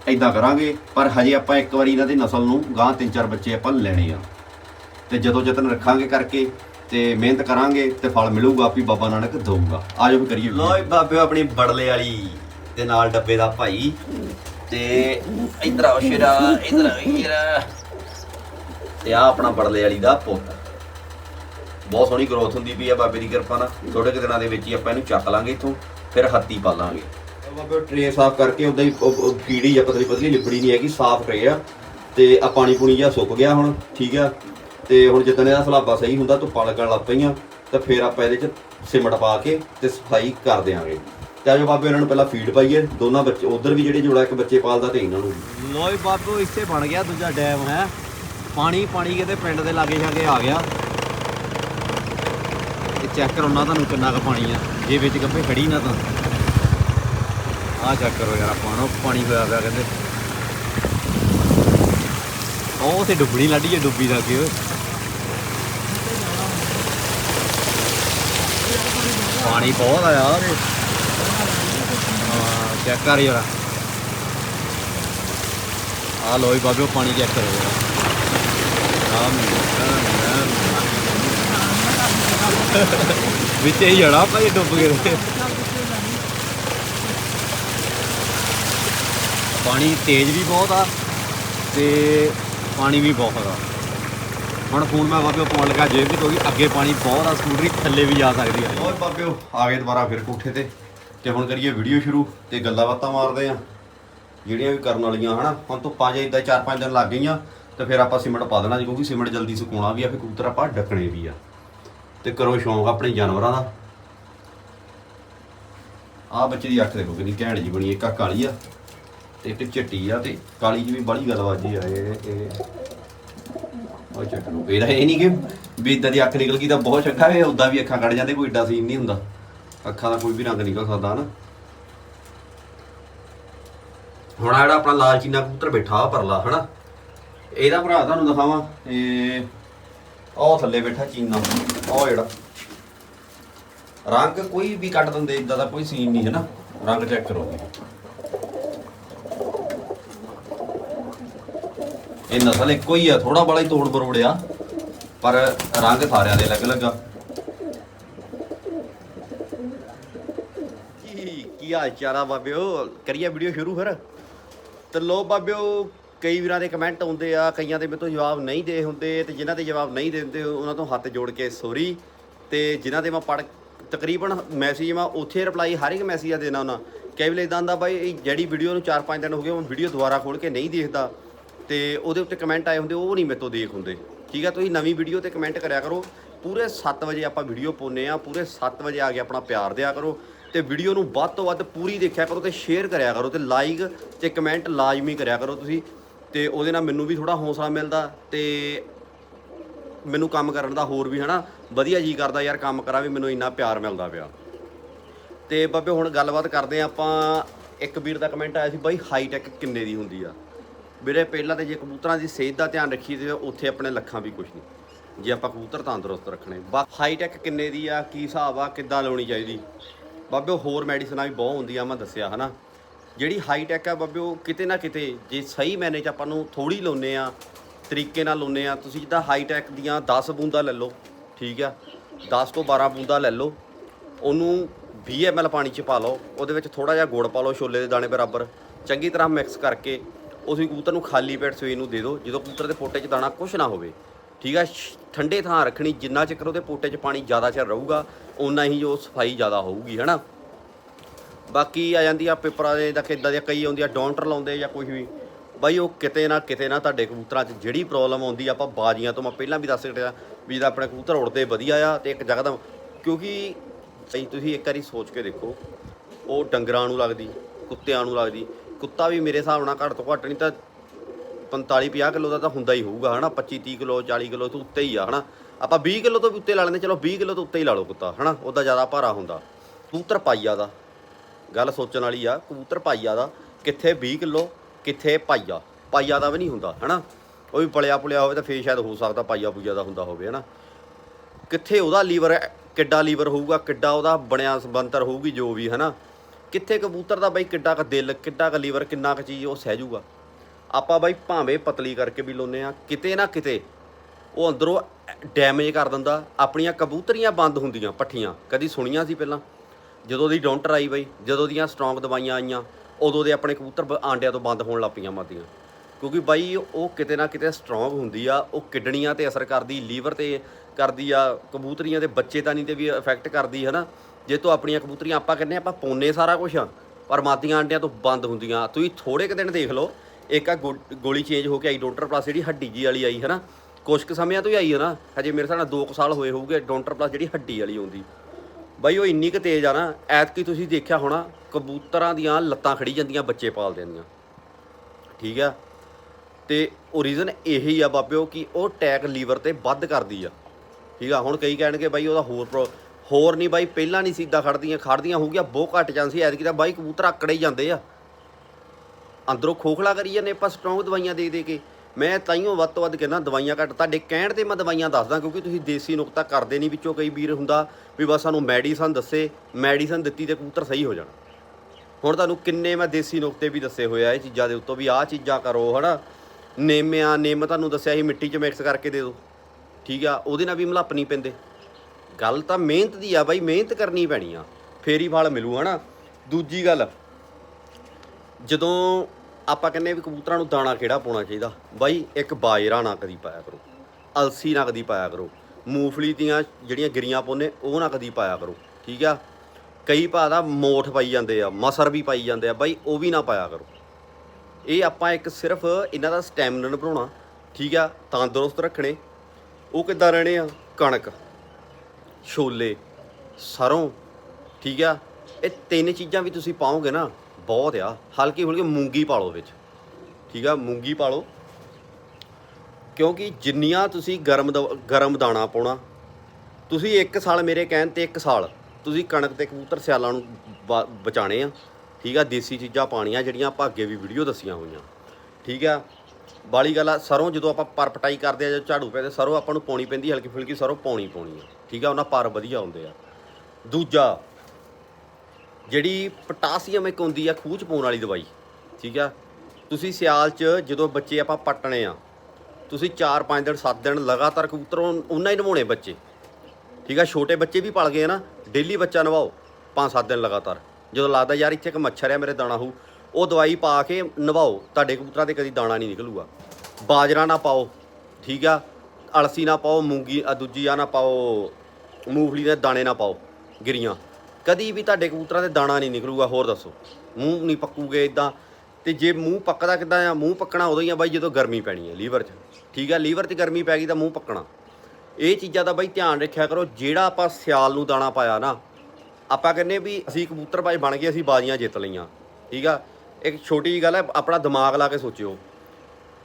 ਐਦਾਂ ਕਰਾਂਗੇ, ਪਰ ਹਜੇ ਆਪਾਂ ਇੱਕ ਵਾਰੀ ਇਹਨਾਂ ਦੀ ਨਸਲ ਨੂੰ ਗਾਂ ਤਿੰਨ ਚਾਰ ਬੱਚੇ ਆਪਾਂ ਲੈਣੇ ਆ। ਤੇ ਜਦੋਂ ਯਤਨ ਰੱਖਾਂਗੇ ਕਰਕੇ ਤੇ ਮਿਹਨਤ ਕਰਾਂਗੇ ਤੇ ਫਲ ਮਿਲੂਗਾ ਆਪੀ ਬਾਬਾ ਨਾਨਕ ਦਊਗਾ। ਆਜੋ ਵੀ ਕਰੀਏ ਲੋਈ ਬਾਬੇ ਆਪਣੀ ਬੜਲੇ ਵਾਲੀ ਤੇ ਨਾਲ ਡੱਬੇ ਦਾ ਭਾਈ। ਤੇ ਇਧਰ ਆਓ ਸ਼ੇਰਾ ਇਧਰ ਸ਼ੇਰਾ। ਤੇ ਆ ਆਪਣਾ ਬੜਲੇ ਵਾਲੀ ਦਾ ਪੁੱਤ। ਬਹੁਤ ਸੋਹਣੀ ਗਰੋਥ ਹੁੰਦੀ ਪਈ ਆ ਬਾਬੇ ਦੀ ਕਿਰਪਾ ਨਾਲ। ਥੋੜੇ ਕੁ ਦਿਨਾਂ ਦੇ ਵਿੱਚ ਹੀ ਆਪਾਂ ਇਹਨੂੰ ਚੱਕ ਲਾਂਗੇ ਇੱਥੋਂ ਫਿਰ ਹੱਤੀ ਪਾਲਾਂਗੇ। ਬਾਬੇ ਟਰੇ ਸਾਫ਼ ਕਰਕੇ ਉਦਾਂ ਹੀ ਕੀੜੀ ਆ ਪਤਲੀ ਪਤਲੀ ਲਿਬੜੀ ਨਹੀਂ ਹੈਗੀ ਸਾਫ਼ ਟਰੇ ਆ। ਤੇ ਆ ਪਾਣੀ ਪੂਣੀ ਜਿਹਾ ਸੁੱਕ ਗਿਆ ਹੁਣ ਠੀਕ ਆ। ਤੇ ਹੁਣ ਜਿੱਦਣ ਇਹਦਾ ਸਲਾਬਾ ਸਹੀ ਹੁੰਦਾ, ਧੁੱਪਾਂ ਲੱਗਣ ਲੱਗ ਪਈਆਂ, ਤਾਂ ਫਿਰ ਆਪਾਂ ਇਹਦੇ ਚ ਸਿਮਟ ਪਾ ਕੇ ਤੇ ਸਫ਼ਾਈ ਕਰ ਦਿਆਂਗੇ। ਤੇ ਆਜੋ ਬਾਬੇ ਇਹਨਾਂ ਨੂੰ ਪਹਿਲਾਂ ਫੀਡ ਪਾਈਏ, ਦੋਨਾਂ ਬੱਚੇ, ਉਧਰ ਵੀ ਜਿਹੜੇ ਜੋੜਾ ਇੱਕ ਬੱਚੇ ਪਾਲਦਾ ਤੇ ਇਹਨਾਂ ਨੂੰ ਲੋਈ ਬਾਬੂ, ਇੱਥੇ ਬਣ ਗਿਆ ਦੂਜਾ ਡੈਮ ਹੈ। ਪਾਣੀ ਪਾਣੀ ਕਿਤੇ ਪਿੰਡ ਦੇ ਲਾਗੇ ਛਾਗੇ ਆ ਗਿਆ। ਤੇ ਚੈੱਕ ਕਰਾਉਣਾ ਤੁਹਾਨੂੰ ਕਿੰਨਾ ਕੁ ਪਾਣੀ ਆ। ਜੇ ਵਿੱਚ ਗੱਪੇ ਖੜੀ ਨਾ ਤਾਂ। ਆ ਚੈੱਕ ਕਰੋ ਯਾਰ ਆਪਾਂ ਨੂੰ, ਪਾਣੀ ਹੋਇਆ ਪਿਆ ਕਹਿੰਦੇ। ਉਹ ਤੇ ਡੁੱਬਣੀ ਲੱਡੀ ਹੈ ਡੁੱਬੀ ਦਾ ਅੱਗੇ ਓਏ। ਪਾਣੀ ਬਹੁਤ ਆ ਯਾਰ ਹਾਂ ਚੈੱਕ ਕਰ ਯਾਰ ਆ ਲੋਈ ਬਾਬਿਓ ਪਾਣੀ ਚੈੱਕ ਕਰੋ ਯਾਰ ਆਮ ਵਿੱਚ ਹੀ ਜੜਾ ਭਾਈ ਡੁੱਬ ਗਏ ਤੇ। ਪਾਣੀ ਤੇਜ਼ ਵੀ ਬਹੁਤ ਆ ਤੇ ਪਾਣੀ ਵੀ ਬਹੁਤ ਆ। ਹੁਣ ਫੋਨ ਮੈਂ ਬਾਬਿਓ ਪਾਉਣ ਲੱਗਾ ਜੇਬ ਵਿੱਚ, ਕਿਉਂਕਿ ਅੱਗੇ ਪਾਣੀ ਬਹੁਤ ਆ, ਸਕੂਟਰੀ ਥੱਲੇ ਵੀ ਜਾ ਸਕਦੀ ਆ। ਓਏ ਬਾਬਿਓ ਆ ਗਏ ਦੁਬਾਰਾ ਫਿਰ ਕੋਠੇ ਤੇ। ਤੇ ਹੁਣ ਕਰੀਏ ਵੀਡੀਓ ਸ਼ੁਰੂ ਤੇ ਗੱਲਾਂ ਬਾਤਾਂ ਮਾਰਦੇ ਆ। ਜਿਹੜੀਆਂ ਵੀ ਕਰਨ ਵਾਲੀਆਂ, ਹਨਾ? ਹੁਣ ਧੁੱਪਾਂ ਜੇ ਇਦਾਂ 4-5 ਦਿਨ ਲੱਗ ਗਈਆਂ, ਤੇ ਫਿਰ ਆਪਾਂ ਸੀਮੈਂਟ ਪਾ ਦੇਣਾ ਕਿਉਂਕਿ ਸੀਮੈਂਟ ਜਲਦੀ ਸੁਕਾਉਣਾ ਵੀ ਆ, ਫਿਰ ਕਬੂਤਰ ਆਪਾਂ ਡੱਕਣੇ ਵੀ ਆ। ਤੇ ਕਰੋ ਸ਼ੌਂਕ ਆਪਣੇ ਜਾਨਵਰਾਂ ਦਾ। ਆ ਬੱਚੇ ਦੀ ਅੱਖ ਦੇਖੋ ਕਿੰਨੀ ਘੈਂਟ ਜੀ ਬਣੀ, ਇੱਕ ਆ ਕਾਲੀ ਆ, ਤੇ ਇੱਕ ਚਿੱਟੀ ਆ, ਤੇ ਕਾਲੀ ਜੀ ਵੀ ਬੜੀ ਗੱਲਬਾਜੀ ਆ, ਇਹ ਇਹ। ਉਹ ਚੱਕ ਲੋ ਇਹਦਾ ਇਹ ਨਹੀਂ ਕਿ ਵੀ ਇਦਾਂ ਦੀ ਅੱਖ ਨਿਕਲ ਗਈ ਤਾਂ ਬਹੁਤ ਚੰਗਾ ਹੈ ਉਦਾਂ ਵੀ ਅੱਖਾਂ ਕੱਢ ਜਾਂਦੇ, ਕੋਈ ਏਡਾ ਸੀਨ ਨਹੀਂ ਹੁੰਦਾ। ਅੱਖਾਂ ਦਾ ਕੋਈ ਵੀ ਰੰਗ ਨਿਕਲ ਸਕਦਾ, ਹਨਾ? ਹੁਣ ਆ ਜਿਹੜਾ ਆਪਣਾ ਲਾਲ ਚੀਨਾ ਕਬੂਤਰ ਬੈਠਾ ਆ ਪਰਲਾ, ਹਨਾ? ਇਹਦਾ ਭਰਾ ਤੁਹਾਨੂੰ ਦਿਖਾਵਾਂ, ਇਹ ਉਹ ਥੱਲੇ ਬੈਠਾ ਚੀਨਾ ਉਹ ਜਿਹੜਾ। ਰੰਗ ਕੋਈ ਵੀ ਕੱਢ ਦਿੰਦੇ ਇਦਾਂ ਦਾ ਕੋਈ ਸੀਨ ਨਹੀਂ ਹੈ ਨਾ ਰੰਗ ਚੈੱਕ ਕਰੋ। ਇਹ ਨਸਲ ਇੱਕੋ ਹੀ ਆ ਥੋੜਾ ਬੜਾ ਹੀ ਤੋੜ ਬਰੋੜਿਆ ਪਰ ਰੰਗ ਸਾਰਿਆਂ ਦੇ ਅਲੱਗ ਲੱਗਾ ਕੀ ਕੀ ਹਾਲ ਚਾਲ ਆ ਬਾਬਿਓ? ਕਰੀਏ ਵੀਡੀਓ ਸ਼ੁਰੂ ਫਿਰ। ਤੇ ਲੋ ਬਾਬਿਓ, ਕਈ ਵੀਰਾਂ ਦੇ ਕਮੈਂਟ ਆਉਂਦੇ ਆ, ਕਈਆਂ ਦੇ ਮੇਰੇ ਤੋਂ ਜਵਾਬ ਨਹੀਂ ਦੇ ਹੁੰਦੇ, ਤੇ ਜਿਨ੍ਹਾਂ ਦੇ ਜਵਾਬ ਨਹੀਂ ਦਿੰਦੇ, ਉਹਨਾਂ ਤੋਂ ਹੱਥ ਜੋੜ ਕੇ ਸੌਰੀ ਤੇ ਜਿਨ੍ਹਾਂ ਦੇ ਮੈਂ ਪੜ ਤਕਰੀਬਨ ਮੈਸੇਜ ਮੈਂ ਉੱਥੇ ਰਿਪਲਾਈ ਹਰ ਇੱਕ ਮੈਸੇਜ ਆ ਦੇਣਾ ਉਹਨਾਂ। ਕਈ ਵੇਲੇ ਇਦਾਂ ਦਾ ਬਾਈ ਜਿਹੜੀ ਵੀਡੀਓ ਨੂੰ 4-5 ਦਿਨ ਹੋ ਗਏ, ਉਹ ਵੀਡੀਓ ਦੁਬਾਰਾ ਖੋਲ ਕੇ ਨਹੀਂ ਦੇਖਦਾ। ਤੇ ਉਹਦੇ ਉੱਤੇ ਕਮੈਂਟ ਆਏ ਹੁੰਦੇ, ਉਹ ਨਹੀਂ ਮੇਰੇ ਤੋਂ ਦੇਖ ਹੁੰਦੇ। ਠੀਕ ਆ, ਤੁਸੀਂ ਨਵੀਂ ਵੀਡੀਓ ਤੇ ਕਮੈਂਟ ਕਰਿਆ ਕਰੋ। ਪੂਰੇ 7 ਵਜੇ ਆਪਾਂ ਵੀਡੀਓ ਪਾਉਨੇ ਆ, ਪੂਰੇ 7 ਵਜੇ ਆ ਕੇ ਆਪਣਾ ਪਿਆਰ ਦਿਆ ਕਰੋ ਤੇ ਵੀਡੀਓ ਨੂੰ ਵੱਧ ਤੋਂ ਵੱਧ ਪੂਰੀ ਦੇਖਿਆ ਕਰੋ ਤੇ ਸ਼ੇਅਰ ਕਰਿਆ ਕਰੋ ਤੇ ਲਾਈਕ ਤੇ ਕਮੈਂਟ ਲਾਜ਼ਮੀ ਕਰਿਆ ਕਰੋ ਤੁਸੀਂ ਤੇ ਉਹਦੇ ਨਾਲ ਮੈਨੂੰ ਵੀ ਥੋੜਾ ਹੌਸਲਾ ਮਿਲਦਾ ਤੇ ਮੈਨੂੰ ਕੰਮ ਕਰਨ ਦਾ ਹੋਰ ਵੀ ਹਨਾ, ਵਧੀਆ ਜੀ ਕਰਦਾ ਯਾਰ, ਕੰਮ ਕਰਾਂ ਵੀ ਮੈਨੂੰ ਇੰਨਾ ਪਿਆਰ ਮਿਲਦਾ ਪਿਆ। ਤੇ ਬਾਬੇ ਹੁਣ ਗੱਲਬਾਤ ਕਰਦੇ ਆ ਆਪਾਂ, ਇੱਕ ਵੀਰ ਦਾ ਕਮੈਂਟ ਆਇਆ ਸੀ, ਬਾਈ ਹਾਈ ਟੈਕ ਕਿੰਨੇ ਦੀ ਹੁੰਦੀ ਆ? ਵੀਰੇ, ਪਹਿਲਾਂ ਤੇ ਜੇ ਕਬੂਤਰਾਂ ਦੀ ਸਿਹਤ ਦਾ ਧਿਆਨ ਰੱਖੀਏ ਤੇ ਉੱਥੇ ਆਪਣੇ ਲੱਖਾਂ ਵੀ ਕੁਝ ਨਹੀਂ। ਜੇ ਆਪਾਂ ਕਬੂਤਰ ਤੰਦਰੁਸਤ ਰੱਖਣੇ, ਬਾ ਹਾਈ ਟੈਕ ਕਿੰਨੇ ਦੀ ਆ, ਕੀ ਹਿਸਾਬ ਆ, ਕਿੱਦਾਂ ਲਾਉਣੀ ਚਾਹੀਦੀ? ਬਾਬੇ ਹੋਰ ਮੈਡੀਸਨਾਂ ਵੀ ਬਹੁਤ ਹੁੰਦੀਆਂ ਮੈਂ ਦੱਸਿਆ, ਹਨਾ? ਜਿਹੜੀ ਹਾਈ ਟੈਕ ਆ, ਬਾਬੇ, ਉਹ ਕਿਤੇ ਨਾ ਕਿਤੇ, ਜੇ ਸਹੀ ਮੈਨੇਜ ਆਪਾਂ ਨੂੰ ਥੋੜੀ ਲਾਉਨੇ ਆ, ਤਰੀਕੇ ਨਾਲ ਲਾਉਨੇ ਆ, ਤੁਸੀਂ ਜਿੱਦਾਂ ਹਾਈ ਟੈਕ ਦੀਆਂ 10 ਬੂੰਦਾਂ ਲੈ ਲਓ, ਠੀਕ ਆ? 10 ਤੋਂ 12 ਬੂੰਦਾਂ ਲੈ ਲਓ, ਉਹਨੂੰ 20 ml ਪਾਣੀ ਚ ਪਾ ਲਓ, ਉਹਦੇ ਵਿੱਚ ਥੋੜਾ ਜਿਹਾ ਗੁੜ ਪਾ ਲਓ, ਛੋਲੇ ਦੇ ਦਾਣੇ ਬਰਾਬਰ, ਚੰਗੀ ਤਰ੍ਹਾਂ ਮਿਕਸ ਕਰਕੇ ਤੁਸੀਂ ਕਬੂਤਰ ਨੂੰ ਖਾਲੀ ਪੇਟ ਸਵੇਰ ਨੂੰ ਦੇ ਦਿਓ। ਜਦੋਂ ਕਬੂਤਰ ਦੇ ਪੋਟੇ 'ਚ ਦਾਣਾ ਕੁਝ ਨਾ ਹੋਵੇ, ਠੀਕ ਆ ਠੰਡੇ ਥਾਂ ਰੱਖਣੀ, ਜਿੰਨਾ ਚਿਰ ਉਹਦੇ ਪੋਟੇ 'ਚ ਪਾਣੀ ਜ਼ਿਆਦਾ ਚਿਰ ਰਹੂਗਾ ਉਨਾ ਹੀ ਉਹ ਸਫ਼ਾਈ ਜ਼ਿਆਦਾ ਹੋਊਗੀ, ਹੈਨਾ? ਬਾਕੀ ਆ ਜਾਂਦੀ ਆ ਪੇਪਰਾਂ ਦੇ ਜਾਂ ਕਿੱਦਾਂ ਦੀਆਂ ਕਈ ਆਉਂਦੀਆਂ ਡੌਂਟਰ ਲਾਉਂਦੇ ਜਾਂ ਕੁਝ ਵੀ। ਬਾਈ, ਉਹ ਕਿਤੇ ਨਾ ਕਿਤੇ ਨਾ ਤੁਹਾਡੇ ਕਬੂਤਰਾਂ 'ਚ ਜਿਹੜੀ ਪ੍ਰੋਬਲਮ ਆਉਂਦੀ ਆਪਾਂ ਬਾਜੀਆਂ ਤੋਂ ਮੈਂ ਪਹਿਲਾਂ ਵੀ ਦੱਸ ਰਿਹਾ ਵੀ ਜਿਹਦਾ ਆਪਣੇ ਕਬੂਤਰ ਉੜਦੇ ਵਧੀਆ ਆ ਤੇ ਇੱਕ ਜਗ੍ਹਾ ਕਿਉਂਕਿ ਤੁਸੀਂ ਇੱਕ ਵਾਰੀ ਸੋਚ ਕੇ ਦੇਖੋ, ਉਹ ਡੰਗਰਾਂ ਨੂੰ ਲੱਗਦੀ, ਕੁੱਤਿਆਂ ਨੂੰ ਲੱਗਦੀ ਕੁੱਤਾ ਵੀ ਮੇਰੇ ਹਿਸਾਬ ਨਾਲ ਘੱਟ ਤੋਂ ਘੱਟ ਨਹੀਂ ਤਾਂ 45 50 ਕਿਲੋ ਦਾ ਤਾਂ ਹੁੰਦਾ ਹੀ ਹੋਊਗਾ, ਹਨਾ? 25 30 ਕਿਲੋ 40 ਕਿਲੋ ਤੋਂ ਉੱਤੇ ਹੀ ਆ, ਹਨਾ? ਆਪਾਂ 20 ਕਿਲੋ ਤੋਂ ਵੀ ਉੱਤੇ ਲਾ ਲੈਂਦੇ, ਚਲੋ 20 ਕਿਲੋ ਤੋਂ ਉੱਤੇ ਹੀ ਲਾ ਲਓ ਕੁੱਤਾ, ਹਨਾ? ਉਹਦਾ ਜ਼ਿਆਦਾ ਭਾਰਾ ਹੁੰਦਾ। ਕਬੂਤਰ ਪਾਈਆ ਦਾ। ਗੱਲ ਸੋਚਣ ਵਾਲੀ ਆ, ਕਬੂਤਰ ਪਾਈਆ ਦਾ। ਕਿੱਥੇ 20 ਕਿਲੋ, ਕਿੱਥੇ ਪਾਈਆ। ਪਾਈਆ ਦਾ ਵੀ ਨਹੀਂ ਹੁੰਦਾ, ਹਨਾ? ਉਹ ਵੀ ਪਲਿਆ ਪੁਲਿਆ ਹੋਵੇ ਤਾਂ ਫੇਰ ਸ਼ਾਇਦ ਹੋ ਸਕਦਾ ਪਾਈਆ ਪੂਜਾ ਦਾ ਹੁੰਦਾ ਹੋਵੇ, ਹਨਾ? ਕਿੱਥੇ ਉਹਦਾ ਲੀਵਰ, ਕਿੱਡਾ ਲੀਵਰ ਹੋਊਗਾ, ਕਿੱਡਾ ਉਹਦਾ ਬਣਿਆ ਸੰਬੰਤਰ ਹੋਊਗੀ ਜੋ ਵੀ, ਹਨਾ? ਕਿੱਥੇ ਕਬੂਤਰ ਦਾ ਬਾਈ, ਕਿੱਡਾ ਕ ਦਿਲ, ਕਿੱਡਾ ਕ ਲੀਵਰ, ਕਿੰਨਾ ਕ ਚੀਜ਼ ਉਹ ਸਹਿ ਜੂਗਾ ਆਪਾਂ ਬਾਈ ਭਾਵੇਂ ਪਤਲੀ ਕਰਕੇ ਵੀ ਲਾਉਨੇ ਆ ਕਿਤੇ ਨਾ ਕਿਤੇ ਉਹ ਅੰਦਰੋਂ ਡੈਮੇਜ ਕਰ ਦਿੰਦਾ। ਆਪਣੀਆਂ ਕਬੂਤਰੀਆਂ ਬੰਦ ਹੁੰਦੀਆਂ, ਪੱਠੀਆਂ। ਕਦੀ ਸੁਣੀਆਂ ਸੀ ਪਹਿਲਾਂ? ਜਦੋਂ ਦੀ ਡੌਂਟਰ ਆਈ ਬਾਈ, ਜਦੋਂ ਦੀਆਂ ਸਟਰੋਂਗ ਦਵਾਈਆਂ ਆਈਆਂ, ਉਦੋਂ ਦੇ ਆਪਣੇ ਕਬੂਤਰ ਆਂਡਿਆਂ ਤੋਂ ਬੰਦ ਹੋਣ ਲੱਗ ਪਈਆਂ ਮਾਦੀਆਂ ਕਿਉਂਕਿ ਬਾਈ ਉਹ ਕਿਤੇ ਨਾ ਕਿਤੇ ਸਟਰੋਂਗ ਹੁੰਦੀ ਆ, ਉਹ ਕਿਡਨੀਆਂ ਤੇ ਅਸਰ ਕਰਦੀ, ਲੀਵਰ ਤੇ ਕਰਦੀ ਆ, ਕਬੂਤਰੀਆਂ ਦੇ ਬੱਚੇਦਾਨੀ ਤੇ ਵੀ ਇਫੈਕਟ ਕਰਦੀ ਹੈ ਨਾ ਜੇ ਤੋਂ ਆਪਣੀਆਂ ਕਬੂਤਰੀਆਂ ਆਪਾਂ ਕਹਿੰਦੇ ਆਪਾਂ ਪੌਨੇ ਸਾਰਾ ਕੁਝ ਆ, ਪਰ ਮਾਦੀਆਂ ਆਂਡਿਆਂ ਤੋਂ ਬੰਦ ਹੁੰਦੀਆਂ। ਤੁਸੀਂ ਥੋੜੇ ਕੁ ਦਿਨ ਦੇਖ ਲਓ, ਇੱਕ ਆ ਗੋ- ਗੋਲੀ ਚੇਂਜ ਹੋ ਕੇ ਆਈ, ਡੋਂਟਰ ਪਲੱਸ ਜਿਹੜੀ ਹੱਡੀ ਜੀ ਵਾਲੀ ਆਈ ਹੈ ਨਾ ਕੁਛ ਕੁ ਸਮਿਆਂ ਤੋਂ ਹੀ ਆਈ ਹੈ ਨਾ, ਹਜੇ ਮੇਰੇ ਹਿਸਾਬ ਨਾਲ 2 ਸਾਲ ਹੋਏ ਹੋਊਗੇ, ਡੋਂਟਰ ਪਲੱਸ ਜਿਹੜੀ ਹੱਡੀ ਵਾਲੀ ਆਉਂਦੀ। ਬਾਈ ਉਹ ਇੰਨੀ ਕੁ ਤੇਜ਼ ਆ ਨਾ, ਐਤਕੀ ਤੁਸੀਂ ਦੇਖਿਆ ਹੋਣਾ, ਕਬੂਤਰਾਂ ਦੀਆਂ ਲੱਤਾਂ ਖੜੀ ਜਾਂਦੀਆਂ, ਬੱਚੇ ਪਾਲ ਦਿੰਦੀਆਂ ਠੀਕ ਆ? ਤੇ ਉਹ ਰੀਜ਼ਨ ਇਹੀ ਆ ਬਾਬਿਓ ਕਿ ਉਹ ਟੈਕ ਲੀਵਰ ਤੇ ਵੱਧ ਕਰਦੀ ਆ। ਠੀਕ ਆ? ਹੁਣ ਕਈ ਕਹਿਣਗੇ ਬਾਈ ਉਹਦਾ ਹੋਰ ਪ੍ਰੋ- ਹੋਰ ਨਹੀਂ ਬਾਈ, ਪਹਿਲਾਂ ਨਹੀਂ ਸਿੱਧਾ ਖੜਦੀਆਂ ਖੜਦੀਆਂ ਹੋ ਗਿਆ ਬਹੁਤ ਘੱਟ ਚਾਂਸ ਸੀ, ਐਤਕੀ ਤਾਂ ਬਾਈ ਕਬੂਤਰ ਆਕੜੇ ਹੀ ਜਾਂਦੇ ਆ। ਅੰਦਰੋਂ ਖੋਖਲਾ ਕਰੀ ਜਾਂਦੇ, ਆਪਾਂ ਸਟਰੋਂਗ ਦਵਾਈਆਂ ਦੇ ਦੇ ਕੇ। ਮੈਂ ਤਾਈਓ ਵੱਧ ਤੋਂ ਵੱਧ ਕਹਿੰਦਾ, ਦਵਾਈਆਂ ਘੱਟ, ਤੁਹਾਡੇ ਕਹਿਣ ਤੇ ਮੈਂ ਦਵਾਈਆਂ ਦੱਸਦਾ, ਕਿਉਂਕਿ ਤੁਸੀਂ ਦੇਸੀ ਨੁਕਤਾ ਕਰਦੇ ਨਹੀਂ, ਵਿੱਚੋਂ ਕਈ ਵੀਰ ਹੁੰਦਾ ਵੀ ਬਸ ਸਾਨੂੰ ਮੈਡੀਸਨ ਦੱਸੇ, ਮੈਡੀਸਨ ਦਿੱਤੀ ਤੇ ਕਬੂਤਰ ਸਹੀ ਹੋ ਜਾਣਾ। ਹੁਣ ਤੁਹਾਨੂੰ ਕਿੰਨੇ ਮੈਂ ਦੇਸੀ ਨੁਕਤੇ ਵੀ ਦੱਸੇ ਹੋਏ ਆ ਇਹ ਚੀਜ਼ਾਂ ਦੇ ਉੱਤੋਂ ਵੀ ਆਹ ਚੀਜ਼ਾਂ ਕਰੋ, ਹਨਾ। ਨੇਮਿਆਂ ਨੇਮ ਤੁਹਾਨੂੰ ਦੱਸਿਆ ਸੀ, ਮਿੱਟੀ 'ਚ ਮਿਕਸ ਕਰਕੇ ਦੇ ਦਿਓ। ਠੀਕ ਆ, ਉਹਦੇ ਨਾਲ ਵੀ ਮਲੱਪ ਨਹੀਂ ਪੈਂਦੇ। ਗੱਲ ਤਾਂ ਮਿਹਨਤ ਦੀ ਆ ਬਾਈ, ਮਿਹਨਤ ਕਰਨੀ ਪੈਣੀ ਆ। ਫੇਰ ਹੀ ਫਲ ਮਿਲੂ, ਹਨਾ? ਦੂਜੀ ਗੱਲ, ਜਦੋਂ ਆਪਾਂ ਕਹਿੰਦੇ ਵੀ ਕਬੂਤਰਾਂ ਨੂੰ ਦਾਣਾ ਕਿਹੜਾ ਪਾਉਣਾ ਚਾਹੀਦਾ? ਬਾਈ, ਇੱਕ ਬਾਜਰਾ ਨਾ ਕਦੀ ਪਾਇਆ ਕਰੋ। ਅਲਸੀ ਨਾ ਕਦੀ ਪਾਇਆ ਕਰੋ। ਮੂੰਗਫਲੀ ਦੀਆਂ ਜਿਹੜੀਆਂ ਗਿਰੀਆਂ ਪਾਉਂਦੇ, ਉਹ ਨਾ ਕਦੀ ਪਾਇਆ ਕਰੋ, ਠੀਕ ਆ? ਕਈ ਭਾ ਦਾ ਮੋਠ ਪਾਈ ਜਾਂਦੇ ਆ, ਮਸਰ ਵੀ ਪਾਈ ਜਾਂਦੇ ਆ, ਬਾਈ, ਉਹ ਵੀ ਨਾ ਪਾਇਆ ਕਰੋ। ਇਹ ਆਪਾਂ ਇੱਕ ਸਿਰਫ ਇਹਨਾਂ ਦਾ ਸਟੈਮਿਨਾ ਬਣਾਉਣਾ ਠੀਕ ਆ? ਤੰਦਰੁਸਤ ਰੱਖਣੇ। ਉਹ ਕਿੱਦਾਂ ਰਹਿਣੇ ਆ? ਕਣਕ। ਛੋਲੇ, ਸਰੋਂ, ਠੀਕ ਆ? ਇਹ ਤਿੰਨ ਚੀਜ਼ਾਂ ਵੀ ਤੁਸੀਂ ਪਾਓਗੇ ਨਾ, ਬਹੁਤ ਆ। ਹਲਕੀ ਹੁਲਕੀ ਮੂੰਗੀ ਪਾ ਲਓ ਵਿੱਚ। ਠੀਕ ਆ? ਮੂੰਗੀ ਪਾ ਲਓ। ਕਿਉਂਕਿ ਜਿੰਨੀਆਂ ਤੁਸੀਂ ਗਰਮ ਦ- ਗਰਮ ਦਾਣਾ ਪਾਉਣਾ, ਤੁਸੀਂ ਇੱਕ ਸਾਲ ਮੇਰੇ ਕਹਿਣ ਤੇ ਇੱਕ ਸਾਲ ਤੁਸੀਂ ਕਣਕ ਤੇ ਕਬੂਤਰ ਸਿਆਲਾਂ ਨੂੰ ਬ- ਬਚਾਣੇ ਆ। ਠੀਕ ਆ? ਦੇਸੀ ਚੀਜ਼ਾਂ ਪਾਣੀਆਂ ਜਿਹੜੀਆਂ ਆਪਾਂ ਅੱਗੇ ਵੀ ਵੀਡੀਓ ਦੱਸੀਆਂ ਹੋਈਆਂ। ਠੀਕ ਆ? ਬਾਲੀ ਗੱਲ ਆ, ਸਰੋਂ ਜਦੋਂ ਆਪਾਂ ਪਰ ਪਟਾਈ ਕਰਦੇ ਆ ਜਾਂ ਝਾੜੂ ਪੈਦੇ ਸਰੋਂ ਆਪਾਂ ਨੂੰ ਪਾਉਣੀ ਪੈਂਦੀ, ਹਲਕੀ ਫੁਲਕੀ ਸਰੋਂ ਪਾਉਣੀ ਪਾਉਣੀ ਆ। ਠੀਕ ਆ, ਉਹਨਾਂ ਪਰ ਵਧੀਆ ਆਉਂਦੇ ਆ। ਦੂਜਾ, ਜਿਹੜੀ ਪੋਟਾਸੀਅਮ ਇੱਕ ਹੁੰਦੀ ਆ ਖੂਹ ਚ ਪਾਉਣ ਵਾਲੀ ਦਵਾਈ, ਠੀਕ ਆ। ਤੁਸੀਂ ਸਿਆਲ ਚ ਜਦੋਂ ਬੱਚੇ ਆਪਾਂ ਪੱਟਣੇ ਆ, ਤੁਸੀਂ 4-5 ਦਿਨ 7 ਦਿਨ ਲਗਾਤਾਰ ਕਬੂਤਰ ਉਹਨਾਂ ਹੀ ਨਵਾਉਣੇ ਬੱਚੇ। ਠੀਕ ਆ, ਛੋਟੇ ਬੱਚੇ ਵੀ ਪਲ ਗਏ ਆ ਨਾ, ਡੇਲੀ ਬੱਚਾ ਨਵਾਓ 5-7 ਦਿਨ ਲਗਾਤਾਰ। ਜਦੋਂ ਲੱਗਦਾ ਯਾਰ ਇੱਥੇ ਇੱਕ ਮੱਛਰ ਆ, ਮੇਰੇ ਦਾਣਾ ਹੂ ਉਹ ਦਵਾਈ ਪਾ ਕੇ ਨਵਾਓ, ਤੁਹਾਡੇ ਕਬੂਤਰਾਂ ਤੇ ਕਦੀ ਦਾਣਾ ਨਹੀਂ ਨਿਕਲੂਗਾ। ਬਾਜਰਾ ਨਾ ਪਾਓ, ਠੀਕ ਆ? ਅਲਸੀ ਨਾ ਪਾਓ, ਮੂੰਗੀ ਆ ਦੂਜੀ ਆ ਨਾ ਪਾਓ, ਮੂੰਗਫਲੀ ਦੇ ਦਾਣੇ ਨਾ ਪਾਓ, ਗਿਰੀਆਂ। ਕਦੀ ਵੀ ਤੁਹਾਡੇ ਕਬੂਤਰਾਂ ਤੇ ਦਾਣਾ ਨਹੀਂ ਨਿਕਲੂਗਾ, ਹੋਰ ਦੱਸੋ। ਮੂੰਹ ਨਹੀਂ ਪੱਕੂਗੇ ਇਦਾਂ ਤੇ ਜੇ ਮੂੰਹ ਪੱਕਦਾ ਕਿੱਦਾਂ ਆ? ਮੂੰਹ ਪੱਕਣਾ ਉਦੋਂ ਹੀ ਆ ਬਾਈ, ਜਦੋਂ ਗਰਮੀ ਪੈਣੀ ਹੈ ਲੀਵਰ 'ਚ। ਠੀਕ ਆ? ਲੀਵਰ 'ਚ ਗਰਮੀ ਪੈ ਗਈ ਤਾਂ ਮੂੰਹ ਪੱਕਣਾ। ਇਹ ਚੀਜ਼ਾਂ ਦਾ ਬਾਈ ਧਿਆਨ ਰੱਖਿਆ ਕਰੋ, ਜਿਹੜਾ ਆਪਾਂ ਸਿਆਲ ਨੂੰ ਦਾਣਾ ਪਾਇਆ ਨਾ, ਆਪਾਂ ਕਹਿੰਦੇ ਵੀ ਅਸੀਂ ਕਬੂਤਰ ਬਾਜ ਬਣ ਗਏ, ਅਸੀਂ ਬਾਜ਼ੀਆਂ ਜਿੱਤ ਲਈਆਂ। ਠੀਕ ਆ? ਇੱਕ ਛੋਟੀ ਜਿਹੀ ਗੱਲ ਹੈ, ਆਪਣਾ ਦਿਮਾਗ ਲਾ ਕੇ ਸੋਚਿਓ।